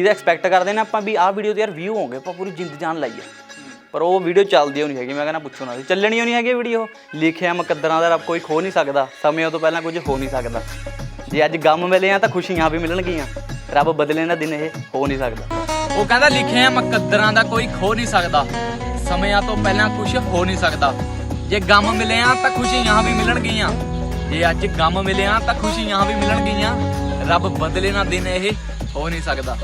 ਇਹਦਾ ਐਕਸਪੈਕਟ ਕਰਦੇ ਨੇ ਆਪਾਂ ਵੀ ਆਹ ਵੀਡੀਓ ਤੇ ਯਾਰ ਵਿਊ ਹੋਣਗੇ, ਆਪਾਂ ਪੂਰੀ ਜਿੰਦ ਜਾਨ ਲਾਈਏ। ਪਰ ਉਹ ਵੀਡੀਓ ਚੱਲਦੀ ਨਹੀਂ ਹੈਗੀ, ਮੈਂ ਕਹਿੰਦਾ ਪੁੱਛੋ ਨਾ। ਚੱਲਣੀ ਨਹੀਂ ਹੈਗੀ ਵੀਡੀਓ ਲਿਖਿਆ ਮੁਕੱਦਰਾਂ ਦਾ ਰੱਬ ਕੋਈ ਖੋ ਨਹੀਂ ਸਕਦਾ, ਸਮੇਂ ਤੋਂ ਪਹਿਲਾਂ ਕੁਝ ਹੋ ਨਹੀਂ ਸਕਦਾ। ਜੇ ਅੱਜ ਗਮ ਮਿਲੇ ਆ ਤਾਂ ਖੁਸ਼ੀਆਂ ਵੀ ਮਿਲਣਗੀਆਂ। ਰੱਬ ਬਦਲੇ ਨਾ ਦਿਨ ਇਹ ਹੋ ਨਹੀਂ ਸਕਦਾ। ਉਹ ਕਹਿੰਦਾ ਲਿਖਿਆ ਮੁਕੱਦਰਾਂ ਦਾ ਕੋਈ ਖੋ ਨਹੀਂ ਸਕਦਾ। ਸਮਿਆਂ ਤੋਂ ਪਹਿਲਾਂ ਕੁਝ ਹੋ ਨਹੀਂ ਸਕਦਾ। ਜੇ ਗਮ ਮਿਲੇ ਆ ਤਾਂ ਖੁਸ਼ੀਆਂ ਵੀ ਮਿਲਣਗੀਆਂ। ਜੇ ਅੱਜ ਗਮ ਮਿਲਿਆ ਤਾਂ ਖੁਸ਼ੀਆਂ ਵੀ ਮਿਲਣਗੀਆਂ। ਰੱਬ ਬਦਲੇ ਨਾ ਦਿਨ ਇਹ ਹੋ ਨਹੀਂ ਸਕਦਾ।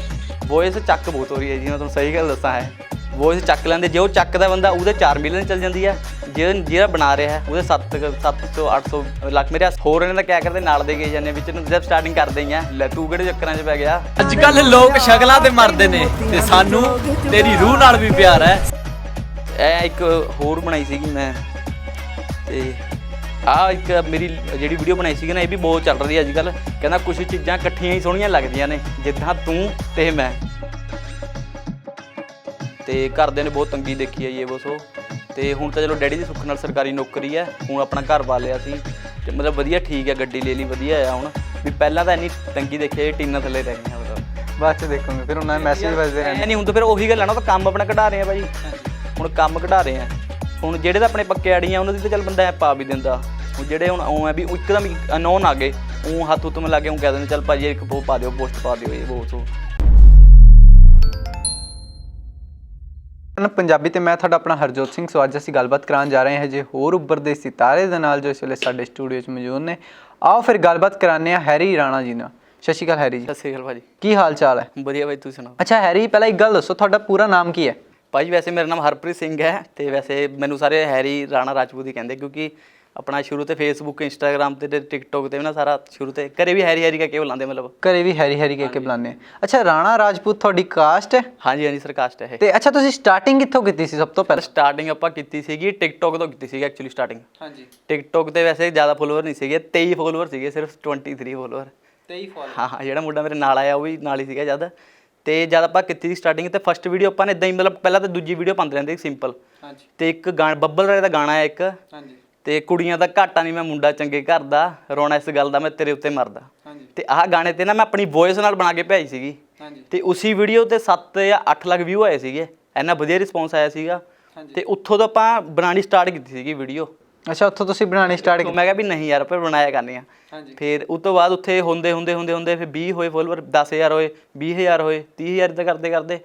ਵੌਇਸ ਚੱਕ ਬਹੁਤ ਹੋ ਰਹੀ ਹੈ ਜੀ ਮੈਂ ਤੁਹਾਨੂੰ ਸਹੀ ਗੱਲ ਦੱਸਾਂ ਹੈ। ਵੌਇਸ ਚੱਕ ਲੈਂਦੇ ਜੇ ਉਹ ਚੱਕਦਾ ਬੰਦਾ ਉਹਦੇ 4 ਮਿਲੀਅਨ ਚੱਲ ਜਾਂਦੀ ਹੈ। ਜੇ ਜਿਹੜਾ ਬਣਾ ਰਿਹਾ ਹੈ ਉਹਦੇ 7 700 800 ਲੱਖ ਮੇਰੇ ਹੋਰ ਇਹਨਾਂ ਦਾ ਕਿਆ ਕਰਦੇ ਨਾਲ ਦੇ ਗਏ ਜਾਂਦੇ ਵਿੱਚ ਨੂੰ ਜਦ ਸਟਾਰਟਿੰਗ ਕਰਦੇ ਹੀ ਆ। ਲੈ ਤੂੰ ਕਿਹੜੇ ਚੱਕਰਾਂ 'ਚ ਪੈ ਗਿਆ? ਅੱਜ ਕੱਲ ਲੋਕ ਸ਼ਕਲਾਂ ਤੇ ਮਰਦੇ ਨੇ ਤੇ ਸਾਨੂੰ ਤੇਰੀ ਰੂਹ ਨਾਲ ਵੀ ਪਿਆਰ ਹੈ। ਇਹ ਇੱਕ ਹੋਰ ਬਣਾਈ ਸੀਗੀ ਮੈਂ ਤੇ ਆ ਇੱਕ ਮੇਰੀ ਜਿਹੜੀ ਵੀਡੀਓ ਬਣਾਈ ਸੀਗੀ ਨਾ ਇਹ ਵੀ ਬਹੁਤ ਚੱਲ ਰਹੀ ਹੈ ਅੱਜ ਕੱਲ ਕਹਿੰਦਾ ਕੁਝ ਚੀਜ਼ਾਂ ਇਕੱਠੀਆਂ ਹੀ ਸੋਹਣੀਆਂ ਲੱਗਦੀਆਂ ਨੇ ਜਿੱਦਾਂ ਤੂੰ ਤੇ ਮੈਂ। ਤੇ ਘਰਦਿਆਂ ਨੇ ਬਹੁਤ ਤੰਗੀ ਦੇਖੀ ਹੈ ਇਹ ਬਸੋ ਤੇ ਹੁਣ ਤਾਂ ਚਲੋ ਡੈਡੀ ਦੀ ਸੁੱਖ ਨਾਲ ਸਰਕਾਰੀ ਨੌਕਰੀ ਹੈ ਹੁਣ ਆਪਣਾ ਘਰ ਪਾ ਲਿਆ ਸੀ। ਤੇ ਮਤਲਬ ਵਧੀਆ ਠੀਕ ਹੈ ਗੱਡੀ ਲੈ ਲਈ ਵਧੀਆ ਆ ਹੁਣ। ਵੀ ਪਹਿਲਾਂ ਤਾਂ ਇੰਨੀ ਤੰਗੀ ਦੇਖੀ ਟੀਨਾਂ ਥੱਲੇ ਰਹਿ ਗਈਆਂ ਮਤਲਬ। ਬਾਅਦ ਚ ਦੇਖੋਗੇ ਫਿਰ ਉਹਨਾਂ ਦੇ ਮੈਸੇਜ ਵੱਜਦੇ ਰਹਿੰਦੇ। ਨਹੀਂ ਹੁਣ ਤਾਂ ਫਿਰ ਉਹੀ ਗੱਲ ਆ ਨਾ ਉਹ ਤਾਂ ਕੰਮ ਆਪਣਾ ਕਢਾ ਰਹੇ ਆ ਭਾਈ ਹੁਣ ਕੰਮ ਕਢਾ ਰਹੇ ਆ। ਹੁਣ ਜਿਹੜੇ ਤਾਂ ਆਪਣੇ ਪੱਕੇ ਆੜੀਆਂ ਉਹਨਾਂ ਦੀ ਤਾਂ ਚੱਲ ਬੰਦਾ ਐ ਪਾ ਵੀ ਦਿੰਦਾ। ਹੁਣ ਜਿਹੜੇ ਹੁਣ ਉਹ ਐ ਵੀ ਉਹ ਇੱਕਦਮ ਅਨੋਨ ਆ ਗਏ ਉਹ ਹੱਥ ਉੱਤ ਮਿਲਾ ਕੇ ਉਹ ਕਹਿ ਦਿੰਦੇ ਚੱਲ ਭਾਜੀ ਇੱਕ ਉਹ ਪਾ ਦਿਓ ਪੋਸਟ ਪਾ ਦਿਓ ਇਹ ਉਹ ਸੋ। ਹਨ ਪੰਜਾਬੀ ਤੇ ਮੈਂ ਤੁਹਾਡਾ ਆਪਣਾ ਹਰਜੋਤ ਸਿੰਘ ਸੋ ਅੱਜ ਅਸੀਂ ਗੱਲਬਾਤ ਕਰਾਂ ਜਾ ਰਹੇ ਹਾਂ ਜੇ ਹੋਰ ਉੱਭਰਦੇ ਸਿਤਾਰੇ ਦੇ ਨਾਲ ਜੋ ਇਸ ਵੇਲੇ ਸਾਡੇ ਸਟੂਡੀਓ 'ਚ ਮੌਜੂਦ ਨੇ। ਆਓ ਫਿਰ ਗੱਲਬਾਤ ਕਰਾਉਂਦੇ ਹਾਂ ਹੈਰੀ ਰਾਣਾ ਜੀ ਨਾਲ। ਸਤਿ ਸ਼੍ਰੀ ਅਕਾਲ ਹੈਰੀ ਜੀ। ਸਤਿ ਸ੍ਰੀ ਅਕਾਲ ਭਾਜੀ। ਕੀ ਹਾਲ ਚਾਲ ਹੈ? ਵਧੀਆ ਭਾਈ ਤੁਸੀਂ ਸੁਣਾਓ? ਅੱਛਾ ਹੈਰੀ ਪਹਿਲਾਂ ਇੱਕ ਗੱਲ ਦੱਸੋ ਤੁਹਾਡਾ ਪੂਰਾ ਨਾਮ ਕੀ ਹੈ? ਭਾਜੀ ਵੈਸੇ ਮੇਰਾ ਨਾਮ ਹਰਪ੍ਰੀਤ ਸਿੰਘ ਹੈ ਤੇ ਵੈਸੇ ਮੈਨੂੰ ਸਾਰੇ ਹੈਰੀ ਰਾਣਾ ਰਾਜਪੂਤ ਹੀ ਕਹਿੰਦੇ ਕਿਉਂਕਿ ਆਪਣਾ ਸ਼ੁਰੂ ਤੇ ਫੇਸਬੁੱਕ ਇੰਸਟਾਗ੍ਰam ਤੇ ਟਿਕਟੋਕ ਤੇ ਵੀ ਨਾ ਸਾਰਾ ਸ਼ੁਰੂ ਤੇ ਘਰੇ ਵੀ ਹੈਰੀ ਹੈਰੀ ਕਰਕੇ ਬੁਲਾਉਂਦੇ ਮਤਲਬ। ਘਰੇ ਵੀ ਹੈਰੀ ਹੈਰੀ ਕਹਿ ਕੇ ਬੁਲਾਉਂਦੇ ਆ। ਅੱਛਾ ਰਾਣਾ ਰਾਜਪੂਤ ਤੁਹਾਡੀ ਕਾਸਟ ਹੈ? ਹਾਂਜੀ ਹਾਂਜੀ ਸਰਕਾਸਟ ਹੈ ਇਹ। ਤੇ ਅੱਛਾ ਤੁਸੀਂ ਸਟਾਰਟਿੰਗ ਕਿੱਥੋਂ ਕੀਤੀ ਸੀ ਸਭ ਤੋਂ ਪਹਿਲਾਂ? ਸਟਾਰਟਿੰਗ ਆਪਾਂ ਕੀਤੀ ਸੀਗੀ ਟਿਕਟੋਕ ਤੋਂ ਕੀਤੀ ਸੀਗੀ ਐਕਚੁਅਲੀ ਸਟਾਰਟਿੰਗ ਹਾਂਜੀ। ਟਿਕਟੋਕ ਤੇ ਵੈਸੇ ਜ਼ਿਆਦਾ ਫੋਲੋਅਰ ਨਹੀਂ ਸੀਗੇ 23 ਫੋਲੋਅਰ ਸੀਗੇ ਸਿਰਫ 23 ਫੋਲੋਅਰ 23 ਫਾਲ ਹਾਂ ਹਾਂ ਜਿਹੜਾ ਮੁੰਡਾ ਮੇਰੇ ਨਾਲ ਆਇਆ ਉਹ ਵੀ ਨਾਲ ਹੀ ਸੀਗਾ ਜਦ ਤੇ ਜਦ ਆਪਾਂ ਕੀਤੀ ਸੀ ਸਟਾਰਟਿੰਗ ਤੇ ਫਸਟ ਵੀਡੀਓ ਆਪਾਂ ਨੇ ਇਦਾਂ ਹੀ ਮਤਲਬ ਪਹਿਲਾਂ ਤਾਂ ਦੂਜੀ ਵੀਡੀਓ ਪਾਉਂਦੇ ਰਹਿੰਦੇ ਸੀ ਸਿੰਪਲ ਹਾਂਜੀ। ਤੇ ਇੱਕ ਗਾਣਾ ਬੱਬਲ ਰਾਏ ਦਾ ਗਾਣਾ ਹੈ ਇੱਕ। ਹਾਂਜੀ। ਤੇ ਕੁੜੀਆਂ ਦਾ ਘਾਟਾ ਨਹੀਂ ਮੈਂ ਮੁੰਡਾ ਚੰਗੇ ਘਰ ਦਾ ਰੋਣਾ ਇਸ ਗੱਲ ਦਾ ਮੈਂ ਤੇਰੇ ਉੱਤੇ ਮਰਦਾ। ਹਾਂਜੀ। ਤੇ ਆਹ ਗਾਣੇ ਤੇ ਨਾ ਮੈਂ ਆਪਣੀ ਵੌਇਸ ਨਾਲ ਬਣਾ ਕੇ ਭੇਜੀ ਸੀਗੀ। ਹਾਂਜੀ। ਤੇ ਉਸੇ ਵੀਡੀਓ ਤੇ 7 ਜਾਂ 8 ਲੱਖ ਵਿਊ ਆਏ ਸੀਗੇ। ਇੰਨਾ ਵਧੀਆ ਰਿਸਪੌਂਸ ਆਇਆ ਸੀਗਾ। ਤੇ ਉੱਥੋਂ ਤੋਂ ਆਪਾਂ ਬਣਾਉਣੀ ਸਟਾਰਟ ਕੀਤੀ ਸੀਗੀ ਵੀਡੀਓ ਅੱਛਾ ਉੱਥੋਂ ਤੁਸੀਂ ਬਣਾਉਣੀ ਸਟਾਰਟ ਮੈਂ ਕਿਹਾ ਵੀ ਨਹੀਂ ਯਾਰ ਆਪਾਂ ਬਣਾਇਆ ਕਰਨੀ ਆ। ਹਾਂਜੀ। ਫਿਰ ਉਸ ਤੋਂ ਬਾਅਦ ਉੱਥੇ ਹੁੰਦੇ ਹੁੰਦੇ ਹੁੰਦੇ ਹੁੰਦੇ ਫਿਰ 20 ਹੋਏ ਫੋਲੋਅਰ 10000 ਹੋਏ 20000 ਹੋਏ 30000 ਇਦਾਂ ਕਰਦੇ ਕਰਦੇ।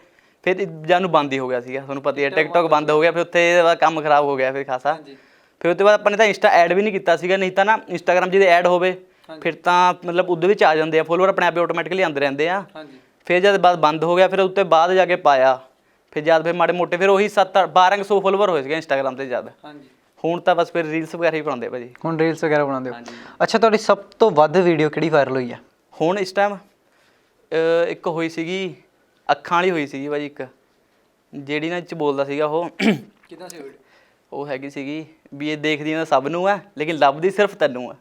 ਫਿਰ ਜਾਨੂੰ ਬੰਦ ਹੀ ਹੋ ਗਿਆ ਸੀਗਾ ਤੁਹਾਨੂੰ ਪਤਾ ਹੀ ਹੈ ਟਿਕਟੌਕ ਬੰਦ ਹੋ ਗਿਆ ਫਿਰ ਉੱਥੇ ਇਹਦੇ ਕੰਮ ਖਰਾਬ ਹੋ ਗਿਆ ਫਿਰ ਖਾਸਾ। ਫਿਰ ਉਸ ਤੋਂ ਬਾਅਦ ਆਪਾਂ ਨੇ ਤਾਂ ਇੰਸਟਾ ਐਡ ਵੀ ਨਹੀਂ ਕੀਤਾ ਸੀਗਾ ਨਹੀਂ ਤਾਂ ਨਾ ਇੰਸਟਾਗ੍ਰam ਜਿਹਦੇ ਐਡ ਹੋਵੇ ਫਿਰ ਤਾਂ ਮਤਲਬ ਉਹਦੇ ਵਿੱਚ ਆ ਜਾਂਦੇ ਆ ਫੋਲੋਅਰ ਆਪਣੇ ਆਪੇ ਆਟੋਮੈਟਿਕਲੀ ਆਉਂਦੇ ਰਹਿੰਦੇ ਆ। ਹਾਂਜੀ। ਫਿਰ ਜਦ ਬਾਅਦ ਬੰਦ ਹੋ ਗਿਆ ਫਿਰ ਉੱਤੇ ਬਾਅਦ ਜਾ ਕੇ ਪਾਇਆ। ਫਿਰ ਜਦ ਫਿਰ ਮਾੜੇ ਮੋਟੇ ਫਿਰ ਉਹੀ 7 1200 ਫੋਲੋਅਰ ਹੋਏ ਸੀਗੇ ਇੰਸਟਾਗ੍ਰam ਤੇ ਜਦ। ਹਾਂਜੀ। ਹੁਣ ਤਾਂ ਬਸ ਫਿਰ ਰੀਲਸ ਵਗੈਰਾ ਹੀ ਬਣਾਉਂਦੇ ਭਾਜੀ। ਹੁਣ ਰੀਲਸ ਵਗੈਰਾ ਬਣਾਉਂਦੇ ਹੋ। ਅੱਛਾ ਤੁਹਾਡੀ ਸਭ ਤੋਂ ਵੱਧ ਵੀਡੀਓ ਕਿਹੜੀ ਵਾਇਰਲ ਹੋਈ ਹੈ ਹੁਣ ਇਸ ਟਾਈਮ ਇੱਕ ਹੋਈ ਸੀਗੀ ਅੱਖਾਂ ਵਾਲੀ ਹੋਈ ਸੀਗੀ ਭਾਜੀ ਇੱਕ ਜਿਹੜੀ ਨਾ ਇਹ ਚ ਬੋਲਦਾ ਸੀਗਾ ਉਹ। ਕਿਦਾਂ ਸੀ ਵੀਡੀਓ ਉਹ ਹੈਗੀ ਸੀਗੀ ਵੀ ਇਹ ਦੇਖਦੀ ਨਾ ਸਭ ਨੂੰ ਆ ਲੇਕਿਨ ਲੱਭਦੀ ਸਿਰਫ ਤੈਨੂੰ ਆ।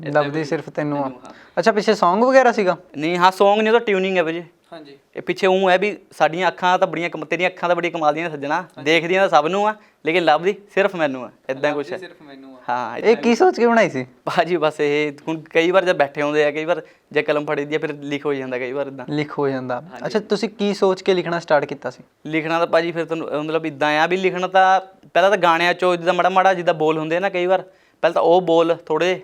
ਲੱਭਦੀ ਸਿਰਫ ਤੈਨੂੰ ਆ। ਅੱਛਾ ਪਿੱਛੇ Song ਵਗੈਰਾ ਸੀਗਾ? ਨਹੀਂ ਹਾਂ Song ਨਹੀਂ ਉਹ ਤਾਂ ਟਿਊਨਿੰਗ ਹੈ ਭਾਜੀ। ਹਾਂਜੀ। ਇਹ ਪਿੱਛੇ ਉਹ ਹੈ ਵੀ ਸਾਡੀਆਂ ਅੱਖਾਂ ਤਾਂ ਬੜੀਆਂ ਕਮ ਤੇਰੀਆਂ ਅੱਖਾਂ ਤਾਂ ਬੜੀਆਂ ਕਮਾਲ ਦੀਆਂ ਸੱਜਣਾ। ਦੇਖਦੀਆਂ ਤਾਂ ਸਭ ਨੂੰ ਆ ਲੇਕਿਨ ਲੱਭਦੀ ਸਿਰਫ ਮੈਨੂੰ ਆ ਇਦਾਂ ਕੁਛ ਹੈ। ਸਿਰਫ ਮੈਨੂੰ ਆ। ਹਾਂ ਇਹ ਕੀ ਸੋਚ ਕੇ ਬਣਾਈ ਸੀ? ਭਾਜੀ ਬਸ ਇਹ ਹੁਣ ਕਈ ਵਾਰ ਜਦ ਬੈਠੇ ਹੁੰਦੇ ਆ ਕਈ ਵਾਰ ਜੇ ਕਲਮ ਫੜੀ ਦੀ ਆ ਫਿਰ ਲਿਖ ਹੋ ਜਾਂਦਾ ਕਈ ਵਾਰ ਇਦਾਂ ਲਿਖ ਹੋ ਜਾਂਦਾ। ਅੱਛਾ ਤੁਸੀਂ ਕੀ ਸੋਚ ਕੇ ਲਿਖਣਾ ਸਟਾਰਟ ਕੀਤਾ ਸੀ? ਲਿਖਣਾ ਤਾਂ ਭਾਜੀ ਫਿਰ ਤੁਹਾਨੂੰ ਮਤਲਬ ਇਦਾਂ ਆ ਵੀ ਲਿਖਣਾ ਤਾਂ ਪਹਿਲਾਂ ਤਾਂ ਗਾਣਿਆਂ ਚੋਂ ਜਿੱਦਾਂ ਮੜਾ ਮੜਾ ਜਿੱਦਾਂ ਬੋਲ ਹੁੰਦੇ ਆ ਨਾ ਕਈ ਵਾਰ। ਪਹਿਲਾਂ ਤਾਂ ਉਹ ਬੋਲ ਥੋੜੇ